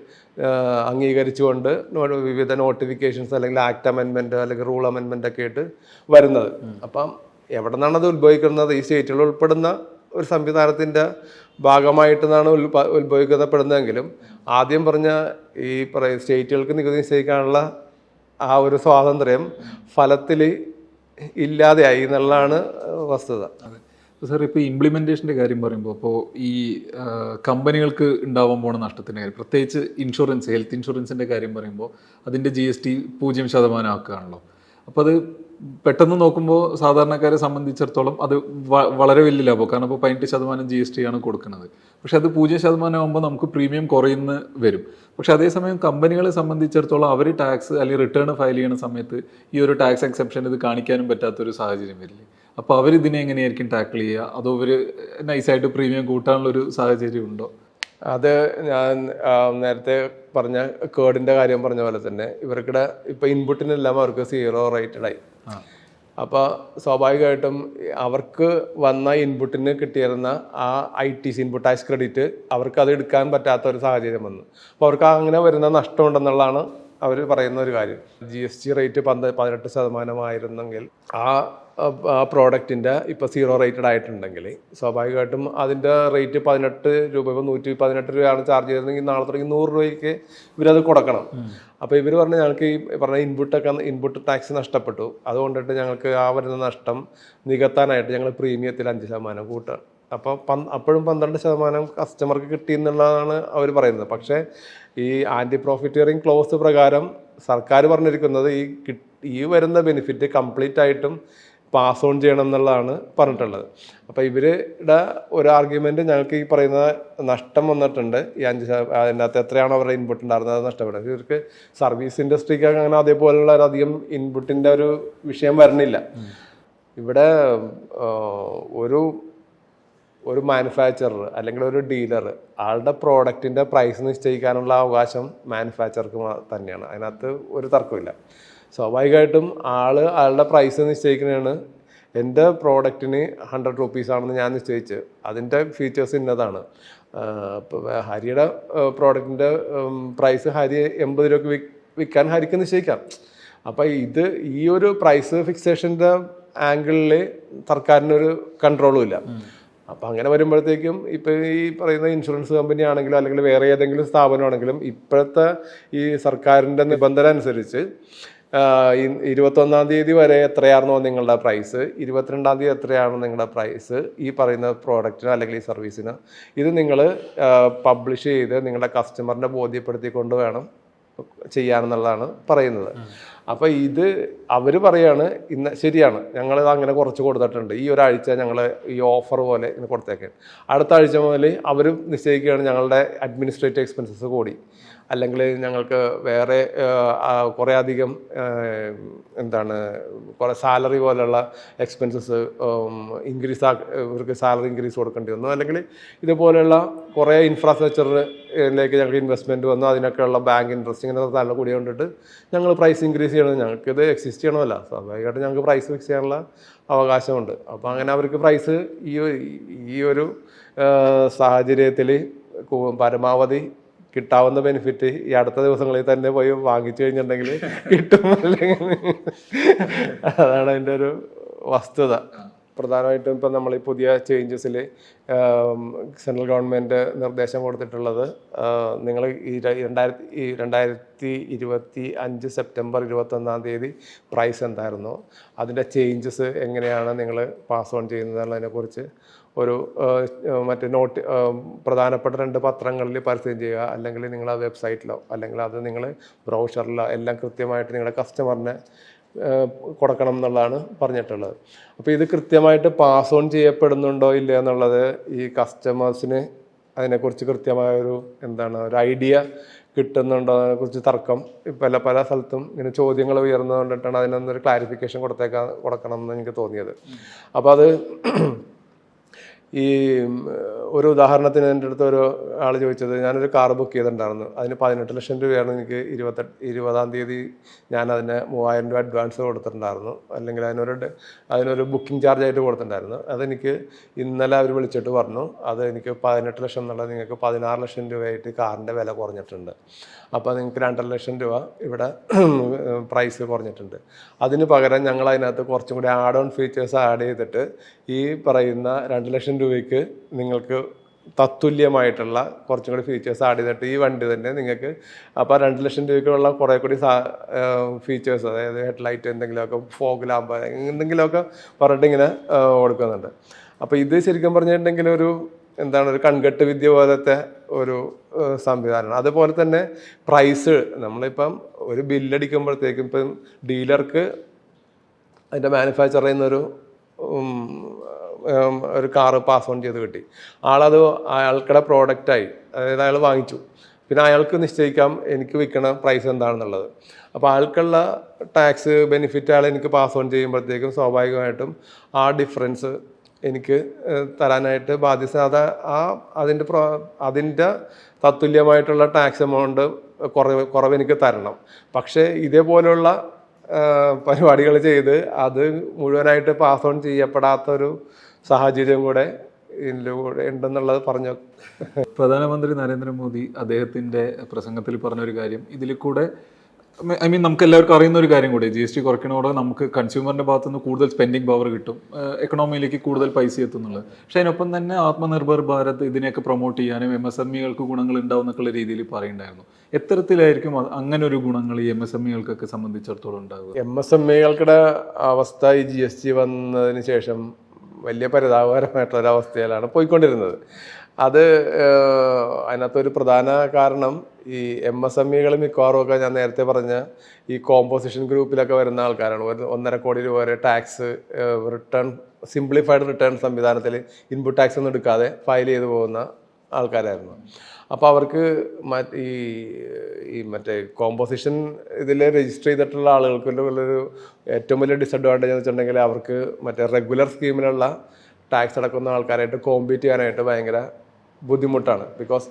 അംഗീകരിച്ചുകൊണ്ട് വിവിധ നോട്ടിഫിക്കേഷൻസ് അല്ലെങ്കിൽ ആക്ട് അമെൻമെന്റ് അല്ലെങ്കിൽ റൂൾ അമെൻമെന്റ് ഒക്കെ ആയിട്ട് വരുന്നത്. അപ്പം എവിടെ നിന്നാണ് അത് ഉത്ഭവിക്കുന്നത്? ഈ സ്റ്റേറ്റുകൾ ഉൾപ്പെടുന്ന ഒരു സംവിധാനത്തിന്റെ ഭാഗമായിട്ടാണ് നിന്നാണ് ഉത്ഭവിക്കപ്പെടുന്നതെങ്കിലും ആദ്യം പറഞ്ഞ ഈ പറയ സ്റ്റേറ്റുകൾക്ക് നികുതി നിശ്ചയിക്കാനുള്ള ആ ഒരു സ്വാതന്ത്ര്യം ഫലത്തിൽ ഇല്ലാതെയായി എന്നുള്ളതാണ് വസ്തുത. സാർ ഇപ്പോൾ ഇംപ്ലിമെന്റേഷന്റെ കാര്യം പറയുമ്പോൾ അപ്പോൾ ഈ കമ്പനികൾക്ക് ഉണ്ടാവാൻ പോകുന്ന നഷ്ടത്തിന്റെ കാര്യം പ്രത്യേകിച്ച് ഇൻഷുറൻസ് ഹെൽത്ത് ഇൻഷുറൻസിന്റെ കാര്യം പറയുമ്പോൾ അതിന്റെ ജി എസ് ടി പൂജ്യം ശതമാനം ആക്കുകയാണല്ലോ. അപ്പോൾ അത് പെട്ടെന്ന് നോക്കുമ്പോൾ സാധാരണക്കാരെ സംബന്ധിച്ചിടത്തോളം അത് വളരെ വലിയ ലാഭം. കാരണം ഇപ്പോൾ പതിനെട്ട് ശതമാനം ജി എസ് ടി ആണ് കൊടുക്കുന്നത്. പക്ഷെ അത് പൂജ്യം ശതമാനം ആകുമ്പോൾ നമുക്ക് പ്രീമിയം കുറയുന്ന വരും. പക്ഷെ അതേസമയം കമ്പനികളെ സംബന്ധിച്ചിടത്തോളം അവർ ടാക്സ് അല്ലെങ്കിൽ റിട്ടേൺ ഫയൽ ചെയ്യുന്ന സമയത്ത് ഈ ഒരു ടാക്സ് എക്സെപ്ഷൻ ഇത് കാണിക്കാനും പറ്റാത്തൊരു സാഹചര്യം വരില്ലേ? അപ്പോൾ അവർ ഇതിനെ എങ്ങനെയായിരിക്കും ടാക്കിൾ ചെയ്യുക? അതോ അവർ നൈസായിട്ട് പ്രീമിയം കൂട്ടാനുള്ള ഒരു സാഹചര്യം ഉണ്ടോ? അത് ഞാൻ നേരത്തെ പറഞ്ഞ കേർഡിന്റെ കാര്യം പറഞ്ഞ പോലെ തന്നെ ഇവർക്കിടെ ഇപ്പോൾ ഇൻപുട്ടിനെല്ലാം അവർക്ക് സീറോ റേറ്റഡ് ആയി. ആ. അപ്പോൾ സ്വാഭാവികമായിട്ടും അവർക്ക് വന്ന ഇൻപുട്ടിന് കിട്ടിയിരുന്ന ആ I T C input tax credit അവർക്ക് അത് എടുക്കാൻ പറ്റാത്ത ഒരു സാഹചര്യം വന്നു. അപ്പോൾ അവർക്ക് അങ്ങനെ വരുന്ന നഷ്ടമുണ്ടെന്നുള്ളതാണ് അവർ പറയുന്ന ഒരു കാര്യം. ജി എസ് ടി റേറ്റ് പന്ത് പതിനെട്ട് ശതമാനമായിരുന്നെങ്കിൽ ആ പ്രോഡക്റ്റിന്റെ ഇപ്പോൾ സീറോ റേറ്റഡ് ആയിട്ടുണ്ടെങ്കിൽ സ്വാഭാവികമായിട്ടും അതിന്റെ റേറ്റ് പതിനെട്ട് രൂപ ഇപ്പോൾ നൂറ്റി പതിനെട്ട് രൂപയാണ് ചാർജ് ചെയ്തതെങ്കിൽ നാളെ തുടങ്ങി നൂറ് രൂപയ്ക്ക് ഇവരത് കൊടുക്കണം. അപ്പോൾ ഇവർ പറഞ്ഞ ഞങ്ങൾക്ക് ഈ പറഞ്ഞ ഇൻപുട്ടൊക്കെ ഇൻപുട്ട് ടാക്സ് നഷ്ടപ്പെട്ടു. അതുകൊണ്ടിട്ട് ഞങ്ങൾക്ക് ആ വരുന്ന നഷ്ടം നികത്താനായിട്ട് ഞങ്ങൾ പ്രീമിയത്തിൽ അഞ്ച് ശതമാനം കൂട്ടുക. അപ്പോൾ പന് അപ്പോഴും പന്ത്രണ്ട് ശതമാനം കസ്റ്റമർക്ക് കിട്ടി എന്നുള്ളതാണ് അവർ പറയുന്നത്. പക്ഷേ ഈ ആന്റി പ്രോഫിറ്റിയറിങ് ക്ലോസ് പ്രകാരം സർക്കാർ പറഞ്ഞിരിക്കുന്നത് ഈ ഈ വരുന്ന ബെനിഫിറ്റ് കംപ്ലീറ്റ് ആയിട്ടും പാസ് ഓൺ ചെയ്യണം എന്നുള്ളതാണ് പറഞ്ഞിട്ടുള്ളത്. അപ്പോൾ ഇവരുടെ ഒരു ആർഗ്യുമെന്റ് ഞങ്ങൾക്ക് ഈ പറയുന്ന നഷ്ടം വന്നിട്ടുണ്ട്. ഈ അഞ്ച് അതിനകത്ത് എത്രയാണ് അവരുടെ ഇൻപുട്ട് ഉണ്ടായിരുന്നത് അത് നഷ്ടപ്പെടുന്നത് ഇവർക്ക് സർവീസ് ഇൻഡസ്ട്രിക്ക് അങ്ങനെ അതേപോലുള്ള അധികം ഇൻപുട്ടിന്റെ ഒരു വിഷയം വരണില്ല ഇവിടെ ഒരു ഒരു മാനുഫാക്ചറർ അല്ലെങ്കിൽ ഒരു ഡീലർ ആളുടെ പ്രോഡക്റ്റിന്റെ പ്രൈസ് നിശ്ചയിക്കാനുള്ള അവകാശം മാനുഫാക്ചർക്ക് തന്നെയാണ്. അതിനകത്ത് ഒരു തർക്കമില്ല സ്വാഭാവികമായിട്ടും ആൾ ആളുടെ പ്രൈസ് നിശ്ചയിക്കുന്നതാണ്. എന്റെ പ്രോഡക്റ്റിന് ഹൺഡ്രഡ് റുപ്പീസ് ആണെന്ന് ഞാൻ നിശ്ചയിച്ച്. അതിന്റെ ഫീച്ചേഴ്സ് ഇന്നതാണ്. ഇപ്പോൾ ഹരിയുടെ പ്രോഡക്റ്റിന്റെ പ്രൈസ് ഹരി എൺപത് രൂപയ്ക്ക് വിൽക്കാൻ ഹരിക്ക് നിശ്ചയിക്കാം. അപ്പോൾ ഇത് ഈ ഒരു പ്രൈസ് ഫിക്സേഷന്റെ ആംഗിളിൽ സർക്കാരിനൊരു കൺട്രോളും ഇല്ല. അപ്പം അങ്ങനെ വരുമ്പോഴത്തേക്കും ഇപ്പം ഈ പറയുന്ന ഇൻഷുറൻസ് കമ്പനി ആണെങ്കിലും അല്ലെങ്കിൽ വേറെ ഏതെങ്കിലും സ്ഥാപനമാണെങ്കിലും ഇപ്പോഴത്തെ ഈ സർക്കാരിന്റെ നിബന്ധന അനുസരിച്ച് ഇരുപത്തൊന്നാം തീയതി വരെ എത്രയായിരുന്നോ നിങ്ങളുടെ പ്രൈസ് ഇരുപത്തിരണ്ടാം തീയതി എത്രയാണോ നിങ്ങളുടെ പ്രൈസ് ഈ പറയുന്ന പ്രോഡക്റ്റിന് അല്ലെങ്കിൽ ഈ സർവീസിന് ഇത് നിങ്ങൾ പബ്ലിഷ് ചെയ്ത് നിങ്ങളുടെ കസ്റ്റമറിനെ ബോധ്യപ്പെടുത്തിക്കൊണ്ട് വേണം ചെയ്യാനെന്നുള്ളതാണ് പറയുന്നത്. അപ്പോൾ ഇത് അവർ പറയാണ് ഇന്ന് ശരിയാണ്. ഞങ്ങൾ അങ്ങനെ കുറച്ച് കൊടുത്തിട്ടുണ്ട്. ഈ ഒരാഴ്ച ഞങ്ങൾ ഈ ഓഫർ പോലെ ഇന്ന് കൊടുത്തേക്കാൻ അടുത്ത ആഴ്ച മുതൽ അവർ നിശ്ചയിക്കുകയാണ് ഞങ്ങളുടെ അഡ്മിനിസ്ട്രേറ്റീവ് എക്സ്പെൻസസ് കൂടി. അല്ലെങ്കിൽ ഞങ്ങൾക്ക് വേറെ കുറേ അധികം എന്താണ് കുറേ സാലറി പോലെയുള്ള എക്സ്പെൻസസ് ഇൻക്രീസ് ആ ഇവർക്ക് സാലറി ഇൻക്രീസ് കൊടുക്കേണ്ടി വന്നു. അല്ലെങ്കിൽ ഇതുപോലെയുള്ള കുറേ ഇൻഫ്രാസ്ട്രക്ചറിലേക്ക് ഞങ്ങൾക്ക് ഇൻവെസ്റ്റ്മെന്റ് വന്നു. അതിനൊക്കെയുള്ള ബാങ്ക് ഇൻട്രസ്റ്റ് ഇങ്ങനെ തല കൂടി കൊണ്ടിട്ട് ഞങ്ങൾ പ്രൈസ് ഇൻക്രീസ് ചെയ്യണം ഞങ്ങൾക്ക് ഇത് എക്സിസ്റ്റ് ചെയ്യണമല്ല. സ്വാഭാവികമായിട്ട് ഞങ്ങൾക്ക് പ്രൈസ് ഫിക്സ് ചെയ്യാനുള്ള അവകാശമുണ്ട്. അപ്പോൾ അങ്ങനെ അവർക്ക് പ്രൈസ് ഈ ഈ ഒരു സാഹചര്യത്തിൽ പരമാവധി കിട്ടാവുന്ന ബെനിഫിറ്റ് ഈ അടുത്ത ദിവസങ്ങളിൽ തന്നെ പോയി വാങ്ങിച്ചു കഴിഞ്ഞിട്ടുണ്ടെങ്കിൽ കിട്ടും അല്ലെങ്കിൽ അതാണ് അതിന്റെ ഒരു വസ്തുത. പ്രധാനമായിട്ടും ഇപ്പം നമ്മൾ ഈ പുതിയ ചേഞ്ചസിൽ സെൻട്രൽ ഗവൺമെന്റ് നിർദ്ദേശം കൊടുത്തിട്ടുള്ളത് നിങ്ങൾ ഈ രണ്ടായിരത്തി ഈ രണ്ടായിരത്തി ഇരുപത്തി അഞ്ച് സെപ്റ്റംബർ ഇരുപത്തൊന്നാം തീയതി പ്രൈസ് എന്തായിരുന്നു? അതിന്റെ ചേഞ്ചസ് എങ്ങനെയാണ് നിങ്ങൾ പാസ് ഓൺ ചെയ്യുന്നത് എന്നുള്ളതിനെക്കുറിച്ച് ഒരു മറ്റേ നോട്ട് പ്രധാനപ്പെട്ട രണ്ട് പത്രങ്ങളിൽ പരസ്യം ചെയ്യുക. അല്ലെങ്കിൽ നിങ്ങൾ ആ വെബ്സൈറ്റിലോ അല്ലെങ്കിൽ അത് നിങ്ങൾ ബ്രൗഷറിലോ എല്ലാം കൃത്യമായിട്ട് നിങ്ങളുടെ കസ്റ്റമറിനെ കൊടുക്കണം എന്നുള്ളതാണ് പറഞ്ഞിട്ടുള്ളത്. അപ്പോൾ ഇത് കൃത്യമായിട്ട് പാസ് ഓൺ ചെയ്യപ്പെടുന്നുണ്ടോ ഇല്ല എന്നുള്ളത് ഈ കസ്റ്റമേഴ്സിന് അതിനെക്കുറിച്ച് കൃത്യമായൊരു എന്താണ് ഒരു ഐഡിയ കിട്ടുന്നുണ്ടോ അതിനെക്കുറിച്ച് തർക്കം. പല പല സ്ഥലത്തും ഇങ്ങനെ ചോദ്യങ്ങൾ ഉയർന്നുകൊണ്ടിട്ടാണ് അതിനൊന്നൊരു ക്ലാരിഫിക്കേഷൻ കൊടുത്തേക്കാൻ കൊടുക്കണം എന്ന് എനിക്ക് തോന്നിയത്. അപ്പോൾ അത് ഈ ഒരു ഉദാഹരണത്തിന് എന്റെ അടുത്ത് ഒരു ആൾ ചോദിച്ചത് ഞാനൊരു കാർ ബുക്ക് ചെയ്തിട്ടുണ്ടായിരുന്നു. അതിന് പതിനെട്ട് ലക്ഷം രൂപയാണ് എനിക്ക് ഇരുപത്തെട്ട് ഇരുപതാം തീയതി ഞാൻ അതിന് മൂവായിരം രൂപ അഡ്വാൻസ് കൊടുത്തിട്ടുണ്ടായിരുന്നു. അല്ലെങ്കിൽ അതിനൊരു അതിനൊരു ബുക്കിംഗ് ചാർജ് ആയിട്ട് കൊടുത്തിട്ടുണ്ടായിരുന്നു. അതെനിക്ക് ഇന്നലെ അവർ വിളിച്ചിട്ട് പറഞ്ഞു. അത് എനിക്ക് പതിനെട്ട് ലക്ഷം എന്നുള്ളത് നിങ്ങൾക്ക് പതിനാറ് ലക്ഷം രൂപയായിട്ട് കാറിന്റെ വില കുറഞ്ഞിട്ടുണ്ട്. അപ്പോൾ നിങ്ങൾക്ക് രണ്ടര ലക്ഷം രൂപ ഇവിടെ പ്രൈസ് കുറഞ്ഞിട്ടുണ്ട്. അതിന് പകരം ഞങ്ങൾ അതിനകത്ത് കുറച്ചും കൂടി ആഡ് ഓൺ ഫീച്ചേഴ്സ് ആഡ് ചെയ്തിട്ട് ഈ പറയുന്ന രണ്ട് ലക്ഷം രൂപയ്ക്ക് നിങ്ങൾക്ക് തത്തുല്യമായിട്ടുള്ള കുറച്ചും കൂടി ഫീച്ചേഴ്സ് ആഡ് ചെയ്തിട്ട് ഈ വണ്ടി തന്നെ നിങ്ങൾക്ക് അപ്പോൾ രണ്ട് ലക്ഷം രൂപയ്ക്കുള്ള കുറേ കൂടി ഫീച്ചേഴ്സ് അതായത് ഹെഡ് ഹെഡ്ലൈറ്റ് എന്തെങ്കിലുമൊക്കെ ഫോഗ് ലാമ്പ് എന്തെങ്കിലുമൊക്കെ പറഞ്ഞിട്ട് ഇങ്ങനെ കൊടുക്കുന്നുണ്ട്. അപ്പോൾ ഇത് ശരിക്കും പറഞ്ഞിട്ടുണ്ടെങ്കിൽ ഒരു എന്താണ് ഒരു കൺകെട്ട് വിദ്യ പോലത്തെ ഒരു സംവിധാനമാണ് അതുപോലെ തന്നെ പ്രൈസ് നമ്മളിപ്പം ഒരു ബില്ലടിക്കുമ്പോഴത്തേക്കും ഇപ്പം ഡീലർക്ക് അതിന്റെ മാനുഫാക്ചറിൽ നിന്നൊരു ഒരു കാറ് പാസ് ഓൺ ചെയ്ത് കിട്ടി. ആളത് അയാൾക്കുടെ പ്രോഡക്റ്റായി അതായത് അയാൾ വാങ്ങിച്ചു. പിന്നെ അയാൾക്ക് നിശ്ചയിക്കാം എനിക്ക് വിൽക്കണ പ്രൈസ് എന്താണെന്നുള്ളത്. അപ്പോൾ അയാൾക്കുള്ള ടാക്സ് ബെനിഫിറ്റ് അയാൾ എനിക്ക് പാസ് ഓൺ ചെയ്യുമ്പോഴത്തേക്കും സ്വാഭാവികമായിട്ടും ആ ഡിഫറൻസ് എനിക്ക് തരാനായിട്ട് ബാധ്യത അത് ആ അതിന്റെ പ്രോ അതിന്റെ തത്തുല്യമായിട്ടുള്ള ടാക്സ് എമൗണ്ട് കുറവ് കുറവ് എനിക്ക് തരണം. പക്ഷേ ഇതേപോലുള്ള പരിപാടികൾ ചെയ്ത് അത് മുഴുവനായിട്ട് പാസ് ഓൺ ചെയ്യപ്പെടാത്തൊരു സാഹചര്യം കൂടെ ഇതിലൂടെ ഉണ്ടെന്നുള്ളത് പറഞ്ഞു? പ്രധാനമന്ത്രി നരേന്ദ്രമോദി അദ്ദേഹത്തിന്റെ പ്രസംഗത്തിൽ പറഞ്ഞൊരു കാര്യം. ഇതിൽ കൂടെ ഐ മീൻ നമുക്ക് എല്ലാവർക്കും അറിയുന്ന ഒരു കാര്യം കൂടി. ജി എസ് ടി കുറയ്ക്കണോടെ നമുക്ക് കൺസ്യൂമറിന്റെ ഭാഗത്ത് നിന്ന് കൂടുതൽ സ്പെൻഡിങ് പവർ കിട്ടും. എക്കണോമിയിലേക്ക് കൂടുതൽ പൈസ എത്തുന്നുള്ളത് പക്ഷെ അതിനൊപ്പം തന്നെ ആത്മനിർഭർ ഭാരത് ഇതിനെയൊക്കെ പ്രൊമോട്ട് ചെയ്യാനും എം എസ് എം ഇകൾക്ക് ഗുണങ്ങൾ ഉണ്ടാവും എന്നൊക്കെയുള്ള രീതിയിൽ പറയുണ്ടായിരുന്നു എത്തരത്തിലായിരിക്കും അങ്ങനെ ഒരു ഗുണങ്ങൾ ഈ എം എസ് എം ഇകൾക്കൊക്കെ സംബന്ധിച്ചിടത്തോളം ഉണ്ടാവുക? എം എസ് എം ഇകൾക്കുടെ അവസ്ഥ ഈ ജി എസ് ടി വന്നതിന് ശേഷം വലിയ പരിതാപകരമായിട്ടുള്ള പോയിക്കൊണ്ടിരുന്നത്. അത് അതിനകത്തൊരു പ്രധാന കാരണം ഈ എം എസ് എം ഇകൾ മിക്കവാറും ഒക്കെ ഞാൻ നേരത്തെ പറഞ്ഞ ഈ കോമ്പോസിഷൻ ഗ്രൂപ്പിലൊക്കെ വരുന്ന ആൾക്കാരാണ്. ഒരു ഒന്നര കോടി രൂപ വരെ ടാക്സ് റിട്ടേൺ സിംപ്ലിഫൈഡ് റിട്ടേൺ സംവിധാനത്തിൽ ഇൻപുട്ട് ടാക്സ് ഒന്നും എടുക്കാതെ ഫയൽ ചെയ്തു പോകുന്ന ആൾക്കാരായിരുന്നു. അപ്പോൾ അവർക്ക് ഈ ഈ മറ്റേ കോമ്പോസിഷൻ ഇതിൽ രജിസ്റ്റർ ചെയ്തിട്ടുള്ള ആളുകൾക്ക് ഉള്ളൊരു ഏറ്റവും വലിയ ഡിസഡ്വാന്റേജ് എന്ന് വെച്ചിട്ടുണ്ടെങ്കിൽ അവർക്ക് മറ്റേ റെഗുലർ സ്കീമിലുള്ള ടാക്സ് അടക്കുന്ന ആൾക്കാരായിട്ട് കോമ്പീറ്റ് ചെയ്യാനായിട്ട് ഭയങ്കര ബുദ്ധിമുട്ടാണ്. ബിക്കോസ്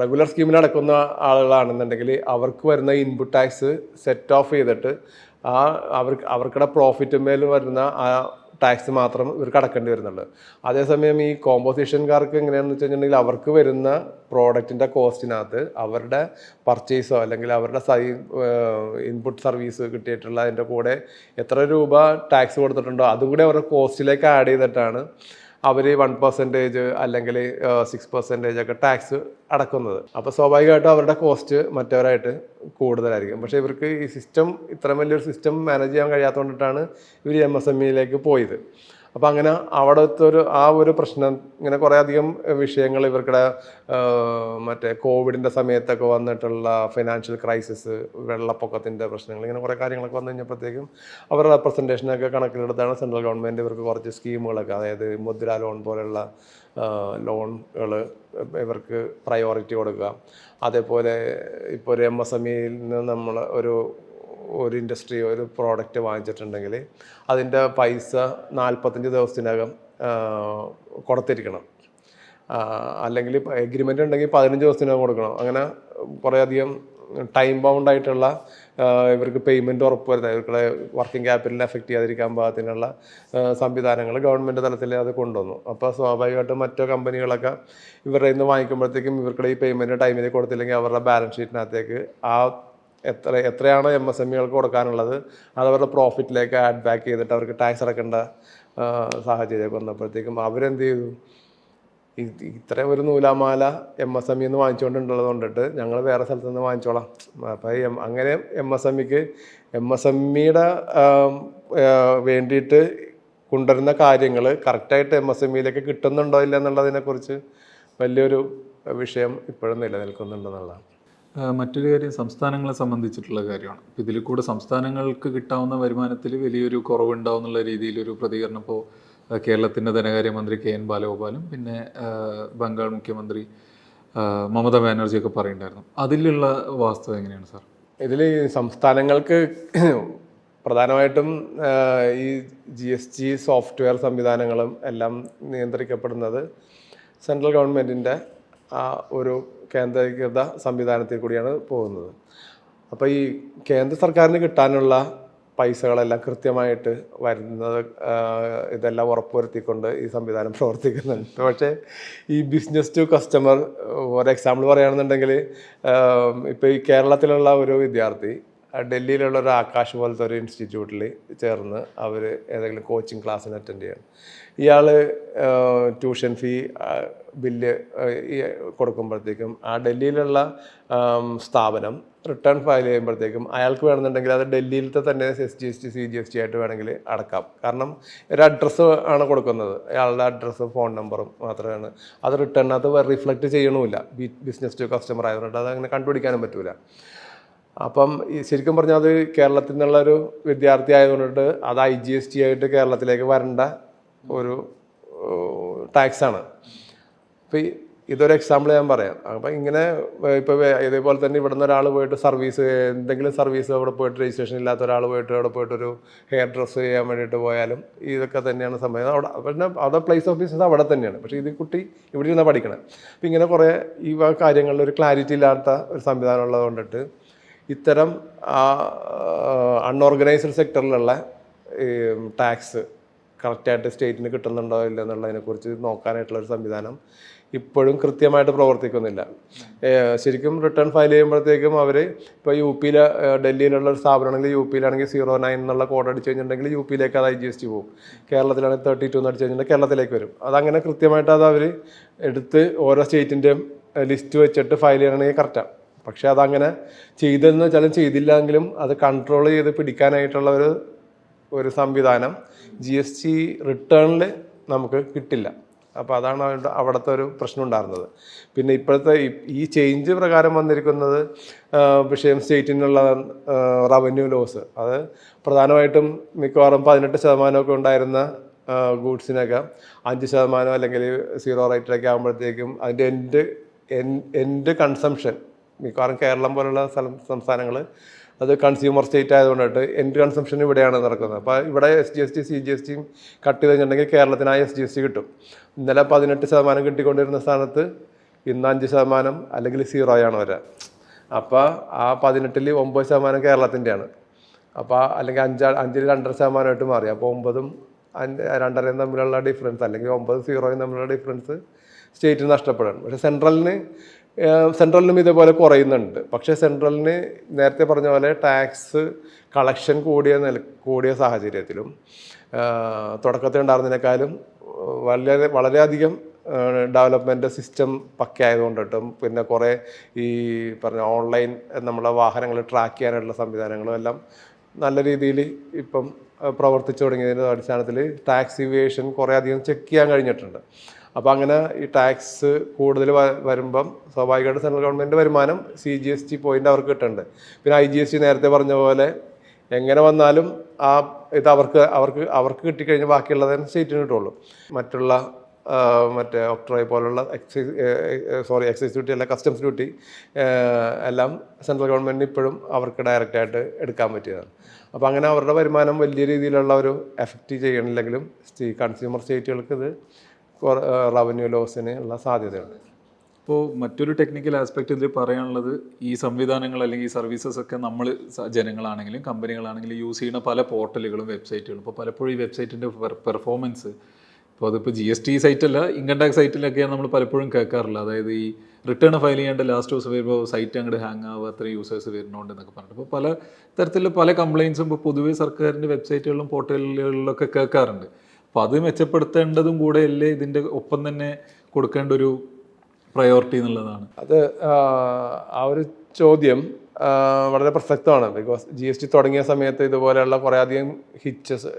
റെഗുലർ സ്കീമിൽ അടക്കുന്ന ആളുകളാണെന്നുണ്ടെങ്കിൽ അവർക്ക് വരുന്ന ഇൻപുട്ട് ടാക്സ് സെറ്റ് ഓഫ് ചെയ്തിട്ട് ആ അവർക്ക് അവർക്കുടെ പ്രോഫിറ്റുമേൽ വരുന്ന ആ ടാക്സ് മാത്രം ഇവർക്ക് അടക്കേണ്ടി വരുന്നുള്ളൂ അതേസമയം ഈ കോമ്പോസിഷൻകാർക്ക് എങ്ങനെയാണെന്ന് വെച്ച് കഴിഞ്ഞിട്ടുണ്ടെങ്കിൽ അവർക്ക് വരുന്ന പ്രോഡക്റ്റിന്റെ കോസ്റ്റിനകത്ത് അവരുടെ പർച്ചേസോ അല്ലെങ്കിൽ അവരുടെ സൈ ഇൻപുട്ട് സർവീസ് കിട്ടിയിട്ടുള്ള അതിന്റെ കൂടെ എത്ര രൂപ ടാക്സ് കൊടുത്തിട്ടുണ്ടോ അതും കൂടി അവരുടെ കോസ്റ്റിലേക്ക് ആഡ് ചെയ്തിട്ടാണ് അവർ വൺ പെർസെന്റേജ് അല്ലെങ്കിൽ സിക്സ് പെർസെന്റേജ് ഒക്കെ ടാക്സ് അടക്കുന്നത്. അപ്പോൾ സ്വാഭാവികമായിട്ടും അവരുടെ കോസ്റ്റ് മറ്റവരായിട്ട് കൂടുതലായിരിക്കും. പക്ഷേ ഇവർക്ക് ഈ സിസ്റ്റം ഇത്രയും വലിയൊരു സിസ്റ്റം മാനേജ് ചെയ്യാൻ കഴിയാത്തതുകൊണ്ടിട്ടാണ് ഇവർ എം എസ് എം ഇയിലേക്ക് പോയത്. അപ്പോൾ അങ്ങനെ അവിടുത്തെ ഒരു ആ ഒരു പ്രശ്നം ഇങ്ങനെ കുറേ അധികം വിഷയങ്ങൾ ഇവർക്കിടെ മറ്റേ കോവിഡിന്റെ സമയത്തൊക്കെ വന്നിട്ടുള്ള ഫിനാൻഷ്യൽ ക്രൈസിസ് വെള്ളപ്പൊക്കത്തിന്റെ പ്രശ്നങ്ങൾ ഇങ്ങനെ കുറേ കാര്യങ്ങളൊക്കെ വന്നു കഴിഞ്ഞപ്പോഴത്തേക്കും അവരുടെ റെപ്രസെന്റേഷനൊക്കെ കണക്കിലെടുത്താണ് സെൻട്രൽ ഗവൺമെന്റ് ഇവർക്ക് കുറച്ച് സ്കീമുകളൊക്കെ അതായത് മുദ്ര ലോൺ പോലെയുള്ള ലോണുകൾ ഇവർക്ക് പ്രയോറിറ്റി കൊടുക്കുക. അതേപോലെ ഇപ്പോൾ ഒരു എം എസ് എം ഇയിൽ നിന്ന് നമ്മൾ ഒരു ഒരു ഇൻഡസ്ട്രി ഒരു പ്രോഡക്റ്റ് വാങ്ങിച്ചിട്ടുണ്ടെങ്കിൽ അതിന്റെ പൈസ നാൽപ്പത്തഞ്ച് ദിവസത്തിനകം കൊടുത്തിരിക്കണം. അല്ലെങ്കിൽ എഗ്രിമെന്റ് ഉണ്ടെങ്കിൽ പതിനഞ്ച് ദിവസത്തിനകം കൊടുക്കണം. അങ്ങനെ കുറേ അധികം ടൈം ബൗണ്ട് ആയിട്ടുള്ള ഇവർക്ക് പേയ്മെന്റ് ഉറപ്പ് വരുന്നത് ഇവർക്കുള്ള വർക്കിംഗ് ക്യാപിറ്റലിനെ എഫക്റ്റ് ചെയ്യാതിരിക്കാൻ പാകത്തിനുള്ള സംവിധാനങ്ങൾ ഗവൺമെന്റ് തലത്തിൽ അത് കൊണ്ടുവന്നു. അപ്പോൾ സ്വാഭാവികമായിട്ടും മറ്റു കമ്പനികളൊക്കെ ഇവരുടെ നിന്ന് വാങ്ങിക്കുമ്പോഴത്തേക്കും ഇവർക്കുള്ള ഈ പേയ്മെന്റ് ടൈമിൽ കൊടുത്തില്ലെങ്കിൽ അവരുടെ ബാലൻസ് ഷീറ്റിനകത്തേക്ക് ആ എത്ര എത്രയാണ് എം എസ് എം ഇകൾക്ക് കൊടുക്കാനുള്ളത് അത് അവരുടെ പ്രോഫിറ്റിലേക്ക് ആഡ് ബാക്ക് ചെയ്തിട്ട് അവർക്ക് ടാക്സ് അടക്കേണ്ട സാഹചര്യമൊക്കെ വന്നപ്പോഴത്തേക്കും അവരെന്ത് ചെയ്തു? ഇത് ഇത്രയും ഒരു നൂലാമാല എം എസ് എം ഇന്ന് വാങ്ങിച്ചുകൊണ്ടുള്ളത് കൊണ്ടിട്ട് ഞങ്ങൾ വേറെ സ്ഥലത്ത് നിന്ന് വാങ്ങിച്ചോളാം. അപ്പം അങ്ങനെ എം എസ് എം ഇക്ക് എം എസ് എം ഇയുടെ വേണ്ടിയിട്ട് കൊണ്ടുവരുന്ന കാര്യങ്ങൾ കറക്റ്റായിട്ട് എം എസ് എം ഇയിലേക്ക് കിട്ടുന്നുണ്ടോ ഇല്ല എന്നുള്ളതിനെക്കുറിച്ച് വലിയൊരു വിഷയം ഇപ്പോഴും നിലനിൽക്കുന്നുണ്ടെന്നുള്ളതാണ് മറ്റൊരു കാര്യം സംസ്ഥാനങ്ങളെ സംബന്ധിച്ചിട്ടുള്ള കാര്യമാണ്. ഇതിൽ കൂടെ സംസ്ഥാനങ്ങൾക്ക് കിട്ടാവുന്ന വരുമാനത്തിൽ വലിയൊരു കുറവുണ്ടാവും എന്നുള്ള രീതിയിലൊരു പ്രതികരണം ഇപ്പോൾ കേരളത്തിന്റെ ധനകാര്യമന്ത്രി കെ എൻ ബാലഗോപാലും പിന്നെ ബംഗാൾ മുഖ്യമന്ത്രി മമത ബാനർജിയൊക്കെ പറയുന്നുണ്ടായിരുന്നു. അതിലുള്ള വാസ്തവം എങ്ങനെയാണ് സാർ? ഇതിൽ സംസ്ഥാനങ്ങൾക്ക് പ്രധാനമായിട്ടും ഈ ജി എസ് ടി സോഫ്റ്റ്വെയർ സംവിധാനങ്ങളും എല്ലാം നിയന്ത്രിക്കപ്പെടുന്നത് സെൻട്രൽ ഗവൺമെന്റിന്റെ ഒരു കേന്ദ്രീകൃത സംവിധാനത്തിൽ കൂടിയാണ് പോകുന്നത്. അപ്പോൾ ഈ കേന്ദ്ര സർക്കാരിന് കിട്ടാനുള്ള പൈസകളെല്ലാം കൃത്യമായിട്ട് വരുന്നത് ഇതെല്ലാം ഉറപ്പുവരുത്തിക്കൊണ്ട് ഈ സംവിധാനം പ്രവർത്തിക്കുന്നുണ്ട്. പക്ഷേ ഈ ബിസിനസ് ടു കസ്റ്റമർ ഒരു എക്സാമ്പിൾ പറയുകയാണെന്നുണ്ടെങ്കിൽ ഇപ്പോൾ ഈ കേരളത്തിലുള്ള ഒരു വിദ്യാർത്ഥി ഡൽഹിയിലുള്ള ഒരു ആകാശ് പോലത്തെ ഒരു ഇൻസ്റ്റിറ്റ്യൂട്ടിൽ ചേർന്ന് അവർ ഏതെങ്കിലും കോച്ചിങ് ക്ലാസ്സിന് അറ്റൻഡ് ചെയ്യണം. ഇയാൾ ട്യൂഷൻ ഫീ ബില്ല് കൊടുക്കുമ്പോഴത്തേക്കും ആ ഡൽഹിയിലുള്ള സ്ഥാപനം റിട്ടേൺ ഫയൽ ചെയ്യുമ്പോഴത്തേക്കും അയാൾക്ക് വേണമെന്നുണ്ടെങ്കിൽ അത് ഡൽഹിയിലത്തെ തന്നെ S G S T C G S T ആയിട്ട് വേണമെങ്കിൽ അടക്കാം. കാരണം ഒരു അഡ്രസ്സ് ആണ് കൊടുക്കുന്നത്. അയാളുടെ അഡ്രസ്സും ഫോൺ നമ്പറും മാത്രമാണ്. അത് റിട്ടേണിനകത്ത് റിഫ്ലക്റ്റ് ചെയ്യണമില്ല. ബിസിനസ് ടു കസ്റ്റമർ ആയതുകൊണ്ട് അത് അങ്ങനെ കണ്ടുപിടിക്കാനും പറ്റൂല. അപ്പം ശരിക്കും പറഞ്ഞാൽ അത് കേരളത്തിൽ നിന്നുള്ള ഒരു വിദ്യാർത്ഥി ആയതുകൊണ്ട് അത് ഐ ജി എസ് ടി ആയിട്ട് കേരളത്തിലേക്ക് വരേണ്ട ഒരു ടാക്സാണ്. അപ്പോൾ ഇതൊരു എക്സാമ്പിൾ ഞാൻ പറയാം. അപ്പം ഇങ്ങനെ ഇപ്പോൾ ഇതേപോലെ തന്നെ ഇവിടുന്ന് ഒരാൾ പോയിട്ട് സർവീസ് എന്തെങ്കിലും സർവീസ് അവിടെ പോയിട്ട് രജിസ്ട്രേഷൻ ഇല്ലാത്ത ഒരാൾ പോയിട്ട് അവിടെ പോയിട്ടൊരു ഹെയർ ഡ്രസ്സ് ചെയ്യാൻ വേണ്ടിയിട്ട് പോയാലും ഇതൊക്കെ തന്നെയാണ് സമയം അവിടെ പിന്നെ അവിടെ പ്ലേസ് ഓഫ് ബിസിനസ് അവിടെ തന്നെയാണ്. പക്ഷേ ഇത് കുട്ടി ഇവിടെ ഇരുന്ന് പഠിക്കണം. അപ്പം ഇങ്ങനെ കുറേ ഈ കാര്യങ്ങളിൽ ഒരു ക്ലാരിറ്റി ഇല്ലാത്ത ഒരു സംവിധാനം ഉള്ളത് കൊണ്ടിട്ട് ഇത്തരം അൺഓർഗനൈസ്ഡ് സെക്ടറിലുള്ള ടാക്സ് കറക്റ്റായിട്ട് സ്റ്റേറ്റിന് കിട്ടുന്നുണ്ടോ ഇല്ല എന്നുള്ളതിനെക്കുറിച്ച് നോക്കാനായിട്ടുള്ള ഒരു സംവിധാനം ഇപ്പോഴും കൃത്യമായിട്ട് പ്രവർത്തിക്കുന്നില്ല. ശരിക്കും റിട്ടേൺ ഫയൽ ചെയ്യുമ്പോഴത്തേക്കും അവർ ഇപ്പോൾ യു പിയിൽ ഡൽഹിയിലുള്ള ഒരു സ്ഥാപനമാണെങ്കിൽ യു പിയിലാണെങ്കിൽ സീറോ നയൻ എന്നുള്ള കോഡ് അടിച്ച് കഴിഞ്ഞിട്ടുണ്ടെങ്കിൽ യു പിയിലേക്ക് അത് ടി പോകും. കേരളത്തിലാണെങ്കിൽ തേർട്ടി ടു എന്ന് അടിച്ച് കഴിഞ്ഞിട്ടുണ്ടെങ്കിൽ കേരളത്തിലേക്ക് വരും. അതങ്ങനെ കൃത്യമായിട്ട് അത് അവർ എടുത്ത് ഓരോ സ്റ്റേറ്റിന്റെയും ലിസ്റ്റ് വെച്ചിട്ട് ഫയൽ ചെയ്യണമെങ്കിൽ കറക്റ്റാണ് പക്ഷേ അതങ്ങനെ ചെയ്തെന്ന് വെച്ചാലും ചെയ്തില്ലെങ്കിലും അത് കൺട്രോൾ ചെയ്ത് പിടിക്കാനായിട്ടുള്ള ഒരു ഒരു സംവിധാനം ജി എസ് ടി റിട്ടേണിൽ നമുക്ക് കിട്ടില്ല. അപ്പോൾ അതാണ് അവിടുത്തെ ഒരു പ്രശ്നം ഉണ്ടായിരുന്നത്. പിന്നെ ഇപ്പോഴത്തെ ഈ- ചേഞ്ച് പ്രകാരം വന്നിരിക്കുന്നത് വിഷയം സ്റ്റേറ്റിനുള്ള റവന്യൂ ലോസ് അത് പ്രധാനമായിട്ടും മിക്കവാറും പതിനെട്ട് ശതമാനമൊക്കെ ഉണ്ടായിരുന്ന ഗൂഡ്സിനൊക്കെ അഞ്ച് ശതമാനം അല്ലെങ്കിൽ സീറോ റേറ്റിലൊക്കെ ആകുമ്പോഴത്തേക്കും അതിന്റെ എൻഡ് എൻഡ് കൺസംഷൻ മിക്കവാറും കേരളം പോലുള്ള സ്ഥലം സംസ്ഥാനങ്ങൾ അത് കൺസ്യൂമർ സ്റ്റേറ്റ് ആയതുകൊണ്ടിട്ട് എന്റെ കൺസംഷൻ ഇവിടെയാണ് നടക്കുന്നത്. അപ്പോൾ ഇവിടെ S G S T C G S ടിയും കട്ട് കഴിഞ്ഞിട്ടുണ്ടെങ്കിൽ കേരളത്തിനായി എസ് ജി എസ് ടി കിട്ടും. ഇന്നലെ പതിനെട്ട് ശതമാനം കിട്ടിക്കൊണ്ടിരുന്ന സ്ഥാനത്ത് ഇന്ന് അഞ്ച് ശതമാനം അല്ലെങ്കിൽ സീറോയാണ് വരെ. അപ്പോൾ ആ പതിനെട്ടിൽ ഒമ്പത് ശതമാനം കേരളത്തിന്റെയാണ് അപ്പോൾ അല്ലെങ്കിൽ അഞ്ചാ അഞ്ചിൽ രണ്ടര ശതമാനമായിട്ട് മാറി. അപ്പോൾ ഒമ്പതും അഞ്ച് രണ്ടരയും തമ്മിലുള്ള ഡിഫറൻസ് അല്ലെങ്കിൽ ഒമ്പത് സീറോയും തമ്മിലുള്ള ഡിഫറൻസ് സ്റ്റേറ്റിന് നഷ്ടപ്പെടണം പക്ഷേ സെൻട്രലിന് സെൻട്രലിനും ഇതേപോലെ കുറയുന്നുണ്ട്. പക്ഷേ സെൻട്രലിന് നേരത്തെ പറഞ്ഞ പോലെ ടാക്സ് കളക്ഷൻ കൂടിയ നില കൂടിയ സാഹചര്യത്തിലും തുടക്കത്തിൽ ഉണ്ടായിരുന്നതിനേക്കാളും വളരെ വളരെയധികം ഡെവലപ്മെന്റ് സിസ്റ്റം പക്ക ആയതുകൊണ്ടിട്ടും പിന്നെ കുറേ ഈ പറഞ്ഞ ഓൺലൈൻ നമ്മളെ വാഹനങ്ങൾ ട്രാക്ക് ചെയ്യാനുള്ള സംവിധാനങ്ങളും എല്ലാം നല്ല രീതിയിൽ ഇപ്പം പ്രവർത്തിച്ചു തുടങ്ങിയതിന്റെ അടിസ്ഥാനത്തിൽ ടാക്സ് ഇവേഷൻ കുറേ അധികം ചെക്ക് ചെയ്യാൻ കഴിഞ്ഞിട്ടുണ്ട്. അപ്പോൾ അങ്ങനെ ഈ ടാക്സ് കൂടുതൽ വരുമ്പം സ്വാഭാവികമായിട്ട് സെൻട്രൽ ഗവൺമെന്റ് വരുമാനം C G S T point അവർക്ക് കിട്ടുന്നുണ്ട് പിന്നെ ഐ ജി എസ് ടി നേരത്തെ പറഞ്ഞ പോലെ എങ്ങനെ വന്നാലും ആ ഇത് അവർക്ക് അവർക്ക് അവർക്ക് കിട്ടിക്കഴിഞ്ഞാൽ ബാക്കിയുള്ളതിന് സ്റ്റേറ്റിന് കിട്ടുള്ളൂ. മറ്റുള്ള മറ്റേ ഒക്ട്രോയ് പോലുള്ള എക്സൈസ് സോറി എക്സൈസ് ഡ്യൂട്ടി അല്ല കസ്റ്റംസ് ഡ്യൂട്ടി എല്ലാം സെൻട്രൽ ഗവൺമെന്റിന് ഇപ്പോഴും അവർക്ക് ഡയറക്റ്റായിട്ട് എടുക്കാൻ പറ്റിയതാണ്. അപ്പോൾ അങ്ങനെ അവരുടെ വരുമാനം വലിയ രീതിയിലുള്ള ഒരു എഫക്റ്റ് ചെയ്യണില്ലെങ്കിലും കൺസ്യൂമർ സ്റ്റേറ്റുകൾക്ക് ഇത് റവന്യൂ ലോസിന് ഉള്ള സാധ്യതയുണ്ട്. ഇപ്പോൾ മറ്റൊരു ടെക്നിക്കൽ ആസ്പെക്ട് ഇതിൽ പറയാനുള്ളത് ഈ സംവിധാനങ്ങൾ അല്ലെങ്കിൽ ഈ സർവീസസ് ഒക്കെ നമ്മൾ ജനങ്ങളാണെങ്കിലും കമ്പനികളാണെങ്കിലും യൂസ് ചെയ്യുന്ന പല പോർട്ടലുകളും വെബ്സൈറ്റുകളും ഇപ്പോൾ പലപ്പോഴും ഈ വെബ്സൈറ്റിന്റെ പെർഫോമൻസ് ഇപ്പോൾ അതിപ്പോൾ ജി എസ് ടി സൈറ്റ് അല്ല ഇൻകം ടാക്സ് സൈറ്റിലൊക്കെയാണ് നമ്മൾ പലപ്പോഴും കേൾക്കാറില്ല അതായത് ഈ റിട്ടേൺ ഫയൽ ചെയ്യേണ്ട ലാസ്റ്റ് ദിവസം വരുമ്പോൾ സൈറ്റ് അങ്ങോട്ട് ഹാങ് ആവുക അത്ര യൂസേഴ്സ് വരുന്നുണ്ട് എന്നൊക്കെ പറഞ്ഞിട്ട്. അപ്പോൾ പല തരത്തിലുള്ള പല കംപ്ലയിൻസും ഇപ്പോൾ പൊതുവേ സർക്കാരിന്റെ വെബ്സൈറ്റുകളിലും പോർട്ടലുകളിലൊക്കെ കേൾക്കാറുണ്ട്. അപ്പോൾ അത് മെച്ചപ്പെടുത്തേണ്ടതും കൂടെ അല്ലേ ഇതിന്റെ ഒപ്പം തന്നെ കൊടുക്കേണ്ട ഒരു പ്രയോറിറ്റി എന്നുള്ളതാണ്? അത് ആ, ഒരു ചോദ്യം വളരെ പ്രസക്തമാണ്. ബിക്കോസ് ജി എസ് ടി തുടങ്ങിയ സമയത്ത് ഇതുപോലെയുള്ള കുറേ അധികം ഹിച്ചസ്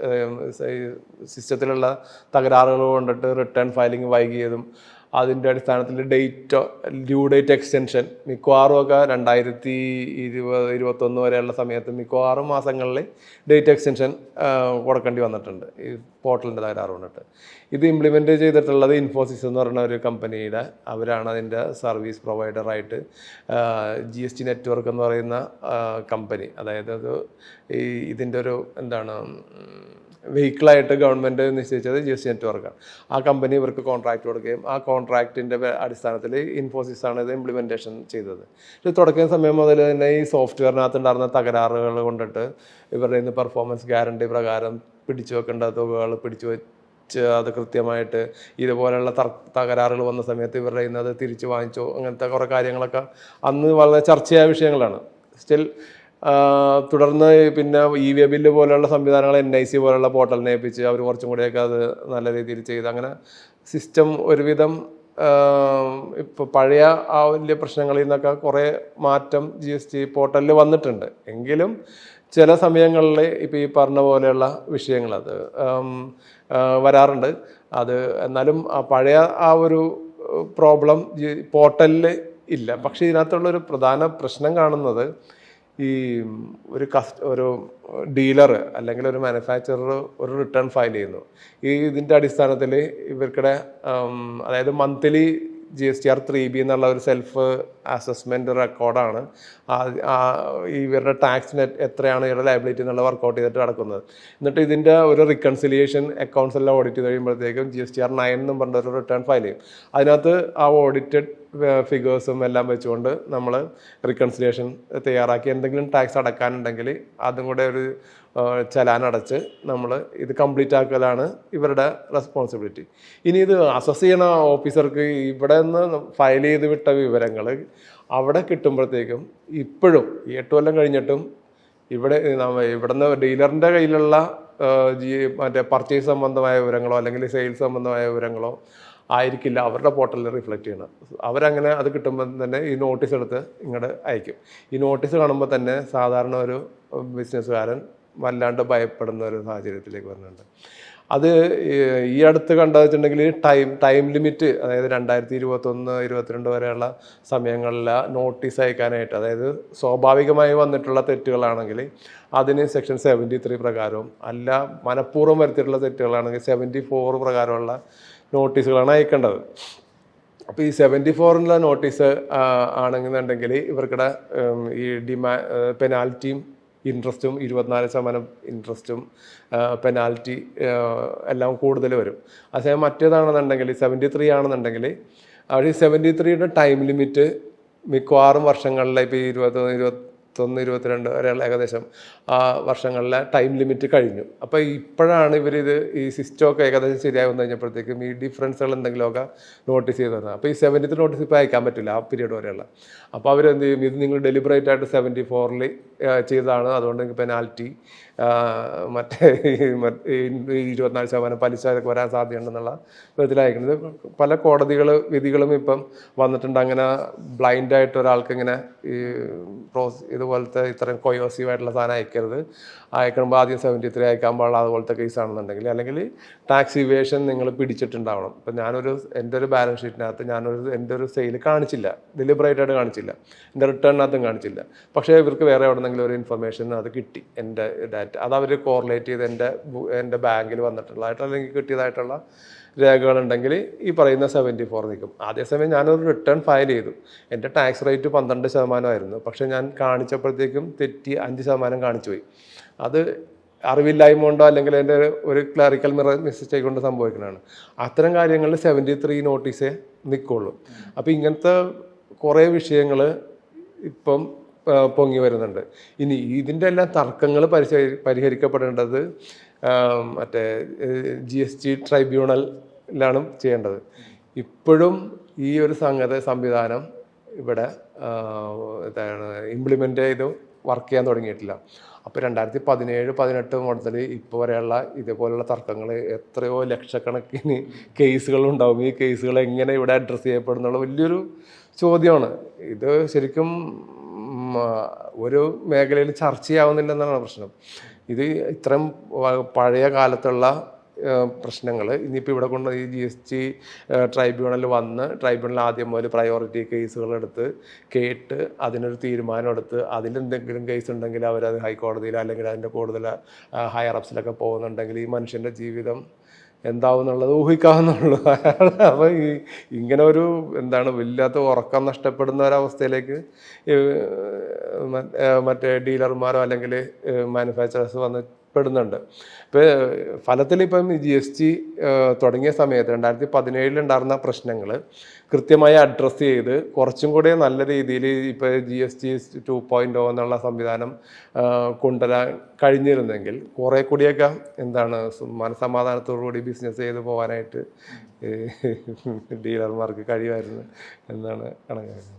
സിസ്റ്റത്തിലുള്ള തകരാറുകൾ കൊണ്ടിട്ട് റിട്ടേൺ ഫയലിംഗ് വൈകിയതും അതിന്റെ അടിസ്ഥാനത്തിൽ ഡേറ്റ് ഡ്യൂ ഡേറ്റ് എക്സ്റ്റൻഷൻ മിക്കവാറും ഒക്കെ രണ്ടായിരത്തി ഇരുപത് ഇരുപത്തൊന്ന് വരെയുള്ള സമയത്ത് മിക്കവാറും മാസങ്ങളിൽ ഡേറ്റ് എക്സ്റ്റൻഷൻ കൊടുക്കേണ്ടി വന്നിട്ടുണ്ട്. ഈ പോർട്ടലിന്റെ തകരാറ് കൊണ്ടിട്ട്. ഇത് ഇംപ്ലിമെന്റ് ചെയ്തിട്ടുള്ളത് ഇൻഫോസിസ് എന്ന് പറയുന്ന ഒരു കമ്പനിയുടെ അവരാണ് അതിന്റെ സർവീസ് പ്രൊവൈഡറായിട്ട് ജി എസ് ടി നെറ്റ്വർക്ക് എന്ന് പറയുന്ന കമ്പനി. അതായത് അത് ഈ ഇതിന്റെ ഒരു എന്താണ് വെഹിക്കിളായിട്ട് ഗവൺമെന്റ് നിശ്ചയിച്ചത് ജി എസ് നെറ്റ്വർക്കാണ് ആ കമ്പനി ഇവർക്ക് കോൺട്രാക്റ്റ് കൊടുക്കുകയും ആ കോൺട്രാക്റ്റിന്റെ അടിസ്ഥാനത്തിൽ ഇൻഫോസിസ് ആണ് ഇത് ഇംപ്ലിമെന്റേഷൻ ചെയ്തത്. ഇത് തുടക്കുന്ന സമയം മുതൽ തന്നെ ഈ സോഫ്റ്റ്വെയറിനകത്ത് ഉണ്ടായിരുന്ന തകരാറുകൾ കൊണ്ടിട്ട് ഇവരുടെ ഇന്ന് പെർഫോമൻസ് ഗ്യാരണ്ടി പ്രകാരം പിടിച്ചു വെക്കേണ്ട തുകകൾ പിടിച്ചു വെച്ച് അത് കൃത്യമായിട്ട് ഇതുപോലെയുള്ള തർ തകരാറുകൾ വന്ന സമയത്ത് ഇവരുടെ ഇന്ന് അത് തിരിച്ചു വാങ്ങിച്ചോ അങ്ങനത്തെ കുറേ കാര്യങ്ങളൊക്കെ അന്ന് വളരെ ചർച്ചയായ വിഷയങ്ങളാണ്. സ്റ്റിൽ തുടർന്ന് പിന്നെ ഇ വി ബില്ല് പോലെയുള്ള സംവിധാനങ്ങൾ എൻ ഐ സി പോലെയുള്ള പോർട്ടലിനെ ഏൽപ്പിച്ച് അവർ കുറച്ചും കൂടിയൊക്കെ അത് നല്ല രീതിയിൽ ചെയ്ത് അങ്ങനെ സിസ്റ്റം ഒരുവിധം ഇപ്പോൾ പഴയ ആ വലിയ പ്രശ്നങ്ങളിൽ നിന്നൊക്കെ കുറേ മാറ്റം ജി എസ് ടി പോർട്ടലിൽ വന്നിട്ടുണ്ട്. എങ്കിലും ചില സമയങ്ങളിൽ ഇപ്പോൾ ഈ പറഞ്ഞ പോലെയുള്ള വിഷയങ്ങൾ അത് വരാറുണ്ട്. അത് എന്നാലും ആ പഴയ ആ ഒരു പ്രോബ്ലം പോർട്ടലിൽ ഇല്ല. പക്ഷേ ഇതിനകത്തുള്ളൊരു പ്രധാന പ്രശ്നം കാണുന്നത് ഈ ഒരു കസ്റ്റ ഒരു ഡീലർ അല്ലെങ്കിൽ ഒരു മാനുഫാക്ചറർ ഒരു റിട്ടേൺ ഫയൽ ചെയ്യുന്നു. ഈ ഇതിന്റെ അടിസ്ഥാനത്തിൽ ഇവർക്കിടെ അതായത് monthly G S T R three B എന്നുള്ള ഒരു സെൽഫ് അസസ്മെന്റ് റെക്കോർഡാണ് ഇവരുടെ ടാക്സ് നെറ്റ് എത്രയാണ് ഇവരുടെ ലയബിലിറ്റി എന്നുള്ള വർക്കൗട്ട് ചെയ്തിട്ട് നടക്കുന്നത്. എന്നിട്ട് ഇതിന്റെ ഒരു റിക്കൺസിലിയേഷൻ അക്കൗണ്ട്സ് എല്ലാം ഓഡിറ്റ് കഴിയുമ്പോഴത്തേക്കും G S T R nine എന്നും പറഞ്ഞ ഒരു റിട്ടേൺ ഫയൽ ചെയ്യും. അതിനകത്ത് ആ ഓഡിറ്റഡ് ഫിഗേഴ്സും എല്ലാം വെച്ചുകൊണ്ട് നമ്മൾ റിക്കൺസിലിയേഷൻ തയ്യാറാക്കി എന്തെങ്കിലും ടാക്സ് അടക്കാനുണ്ടെങ്കിൽ അതും കൂടെ ഒരു ചലാൻ അടച്ച് നമ്മൾ ഇത് കംപ്ലീറ്റ് ആക്കലാണ് ഇവരുടെ റെസ്പോൺസിബിലിറ്റി ഇനി ഇത് അസസ് ചെയ്യണ ഓഫീസർക്ക് ഇവിടെ നിന്ന് ഫയൽ ചെയ്ത് വിട്ട വിവരങ്ങൾ അവിടെ കിട്ടുമ്പോഴത്തേക്കും ഇപ്പോഴും എട്ട് കൊല്ലം കഴിഞ്ഞിട്ടും ഇവിടെ ഇവിടുന്ന് ഡീലറിന്റെ കയ്യിലുള്ള ജി മറ്റേ പർച്ചേസ് സംബന്ധമായ വിവരങ്ങളോ അല്ലെങ്കിൽ സെയിൽസ് സംബന്ധമായ വിവരങ്ങളോ ആയിരിക്കില്ല അവരുടെ പോർട്ടലിൽ റിഫ്ലക്റ്റ് ചെയ്യണം. അവരങ്ങനെ അത് കിട്ടുമ്പോൾ തന്നെ ഈ നോട്ടീസ് എടുത്ത് ഇങ്ങോട്ട് അയക്കും. ഈ നോട്ടീസ് കാണുമ്പോൾ തന്നെ സാധാരണ ഒരു ബിസിനസ്സുകാരൻ വല്ലാണ്ട് ഭയപ്പെടുന്ന ഒരു സാഹചര്യത്തിലേക്ക് വരുന്നുണ്ട്. അത് ഈ- അടുത്ത് കണ്ടത് വെച്ചിട്ടുണ്ടെങ്കിൽ ടൈം ടൈം ലിമിറ്റ് അതായത് രണ്ടായിരത്തി ഇരുപത്തൊന്ന് ഇരുപത്തിരണ്ട് വരെയുള്ള സമയങ്ങളിൽ നോട്ടീസ് അയക്കാനായിട്ട് അതായത് സ്വാഭാവികമായി വന്നിട്ടുള്ള തെറ്റുകളാണെങ്കിൽ അതിന് സെക്ഷൻ സെവന്റി ത്രീ പ്രകാരവും അല്ല മനഃപൂർവം വരുത്തിയിട്ടുള്ള തെറ്റുകളാണെങ്കിൽ സെവന്റി ഫോർ പ്രകാരമുള്ള നോട്ടീസുകളാണ് അയക്കേണ്ടത്. അപ്പോൾ ഈ സെവന്റി ഫോറിനുള്ള നോട്ടീസ് ആണെന്നുണ്ടെങ്കിൽ ഇവർക്കിടെ ഈ ഡിമാ പെനാൽറ്റിയും ഇൻട്രസ്റ്റും ഇരുപത്തിനാല് ശതമാനം ഇൻട്രസ്റ്റും പെനാൽറ്റി എല്ലാം കൂടുതൽ വരും. അതേസമയം മറ്റേതാണെന്നുണ്ടെങ്കിൽ സെവന്റി ത്രീ ആണെന്നുണ്ടെങ്കിൽ അവർ സെവന്റി ത്രീയുടെ ടൈം ലിമിറ്റ് മിക്കവാറും വർഷങ്ങളിലെ ഇപ്പോൾ ഈ ഇരുപത്തി ഇരുപത്തൊന്ന് ഇരുപത്തിരണ്ട് വരെയുള്ള ഏകദേശം ആ വർഷങ്ങളിലെ ടൈം ലിമിറ്റ് കഴിഞ്ഞു. അപ്പോൾ ഇപ്പോഴാണ് ഇവരിത് ഈ സിസ്റ്റമൊക്കെ ഏകദേശം ശരിയായി വന്നു കഴിഞ്ഞപ്പോഴത്തേക്കും ഈ ഡിഫറൻസുകൾ എന്തെങ്കിലുമൊക്കെ നോട്ടീസ് ചെയ്ത് തന്നത്. അപ്പോൾ ഈ സെവന്റീത്ത് നോട്ടീസ് ഇപ്പോൾ അയക്കാൻ പറ്റില്ല ആ പീരീഡ് വരെയുള്ള. അപ്പോൾ അവരെന്ത് ചെയ്യും? ഇത് നിങ്ങൾ ഡെലിബറേറ്റ് ആയിട്ട് സെവന്റി ഫോറിൽ ചെയ്തതാണ്. അതുകൊണ്ട് നിങ്ങൾക്ക് പെനാൽറ്റി മറ്റേ ഇരുപത്തിനാല് ശതമാനം പലിശ ഇതൊക്കെ വരാൻ സാധ്യതയുണ്ടെന്നുള്ള വിധത്തിലായിരിക്കുന്നത് പല കോടതികൾ വിധികളും ഇപ്പം വന്നിട്ടുണ്ട്. അങ്ങനെ ബ്ലൈൻഡായിട്ട് ഒരാൾക്ക് ഇങ്ങനെ ഈ പ്രോസ് ഇതുപോലത്തെ ഇത്രയും കൊയോസീവ് ആയിട്ടുള്ള സാധനം അയക്കരുത്. അയക്കുമ്പോൾ ആദ്യം സെവന്റി ത്രീ അയക്കാൻ പാടില്ല അതുപോലത്തെ കേസാണെന്നുണ്ടെങ്കിൽ അല്ലെങ്കിൽ ടാക്സ് ഇവേഷൻ നിങ്ങൾ പിടിച്ചിട്ടുണ്ടാവണം. ഇപ്പം ഞാനൊരു എന്റെ ഒരു ബാലൻസ് ഷീറ്റിനകത്ത് ഞാനൊരു എന്റെ ഒരു സെയിൽ കാണിച്ചില്ല. ഡെലിബറേറ്റായിട്ട് കാണിച്ചില്ല. എന്റെ റിട്ടേണിനകത്തും കാണിച്ചില്ല. പക്ഷേ ഇവർക്ക് വേറെ എവിടെന്നെങ്കിലും ഒരു ഇൻഫർമേഷൻ അത് കിട്ടി. എന്റെ ഡാറ്റ അത് അവർ കോറിലേറ്റ് ചെയ്ത് എന്റെ എന്റെ ബാങ്കിൽ വന്നിട്ടുള്ളതായിട്ട് അല്ലെങ്കിൽ കിട്ടിയതായിട്ടുള്ള രേഖകളുണ്ടെങ്കിൽ ഈ പറയുന്ന സെവന്റി ഫോർ നിൽക്കും അതേസമയം ഞാനൊരു റിട്ടേൺ ഫയൽ ചെയ്തു. എന്റെ ടാക്സ് റേറ്റ് പന്ത്രണ്ട് ശതമാനമായിരുന്നു പക്ഷേ ഞാൻ കാണിച്ചപ്പോഴത്തേക്കും തെറ്റി അഞ്ച് ശതമാനം കാണിച്ചു പോയി. അത് അറിവില്ലായ്മ കൊണ്ടോ അല്ലെങ്കിൽ എന്റെ ഒരു ക്ലറിക്കൽ മിസ്റ്റേക്ക് കൊണ്ട് സംഭവിക്കുന്നതാണ്. അത്തരം കാര്യങ്ങളിൽ സെവന്റി ത്രീ നോട്ടീസേ നിൽക്കുള്ളൂ. അപ്പോൾ ഇങ്ങനത്തെ കുറേ വിഷയങ്ങൾ ഇപ്പം പൊങ്ങി വരുന്നുണ്ട്. ഇനി ഇതിന്റെ എല്ലാം തർക്കങ്ങൾ പരിഹരിക്കപ്പെടേണ്ടത് മറ്റേ ജി എസ് ടി ട്രൈബ്യൂണലിലാണ് ചെയ്യേണ്ടത്. ഇപ്പോഴും ഈ ഒരു സംഗത സംവിധാനം ഇവിടെ എന്താണ് ഇംപ്ലിമെന്റ് ചെയ്ത് വർക്ക് ചെയ്യാൻ തുടങ്ങിയിട്ടില്ല. അപ്പോൾ രണ്ടായിരത്തി പതിനേഴ് പതിനെട്ട് മുതൽ ഇപ്പോൾ വരെയുള്ള ഇതേപോലുള്ള തർക്കങ്ങൾ എത്രയോ ലക്ഷക്കണക്കിന് കേസുകൾ ഉണ്ടാവും ഈ കേസുകൾ എങ്ങനെ ഇവിടെ അഡ്രസ്സ് ചെയ്യപ്പെടുന്നുള്ള വലിയൊരു ചോദ്യമാണ്. ഇത് ശരിക്കും ഒരു മേഖലയിൽ ചർച്ചയാവുന്നില്ലെന്നാണ് പ്രശ്നം. ഇത് ഇത്രയും പഴയ കാലത്തുള്ള പ്രശ്നങ്ങൾ ഇനിയിപ്പോൾ ഇവിടെ കൊണ്ട് ഈ ജി എസ് ടി ട്രൈബ്യൂണൽ വന്ന് ട്രൈബ്യൂണൽ ആദ്യം മുതൽ പ്രയോറിറ്റി കേസുകൾ എടുത്ത് കേട്ട് അതിനൊരു തീരുമാനം എടുത്ത് അതിലെന്തെങ്കിലും കേസ് ഉണ്ടെങ്കിൽ അവരത് ഹൈക്കോടതിയിൽ അല്ലെങ്കിൽ അതിന്റെ കൂടുതൽ ഹയർ അപ്സിലൊക്കെ പോകുന്നുണ്ടെങ്കിൽ ഈ മനുഷ്യന്റെ ജീവിതം എന്താവും എന്നുള്ളത് ഊഹിക്കാവുന്നുള്ളൂ. അപ്പോൾ ഈ ഇങ്ങനെ ഒരു എന്താണ് വല്ലാത്ത ഉറക്കം നഷ്ടപ്പെടുന്ന ഒരവസ്ഥയിലേക്ക് മറ്റേ ഡീലർമാരോ അല്ലെങ്കിൽ മാനുഫാക്ചറേഴ്സ് വന്ന് പെടുന്നുണ്ട് ഇപ്പോൾ ഫലത്തിൽ ഇപ്പം ജി എസ് ടി തുടങ്ങിയ സമയത്ത് രണ്ടായിരത്തി പതിനേഴിൽ ഉണ്ടായിരുന്ന പ്രശ്നങ്ങൾ കൃത്യമായി അഡ്രസ്സ് ചെയ്ത് കുറച്ചും കൂടെ നല്ല രീതിയിൽ ഇപ്പോൾ G S T two point O എന്നുള്ള സംവിധാനം കൊണ്ടുവരാൻ കഴിഞ്ഞിരുന്നെങ്കിൽ കുറേ കൂടിയൊക്കെ എന്താണ് മനസമാധാനത്തോടു കൂടി ബിസിനസ് ചെയ്ത് പോകാനായിട്ട് ഡീലർമാർക്ക് കഴിയുമായിരുന്നു എന്നാണ് കണക്കാക്കുന്നത്.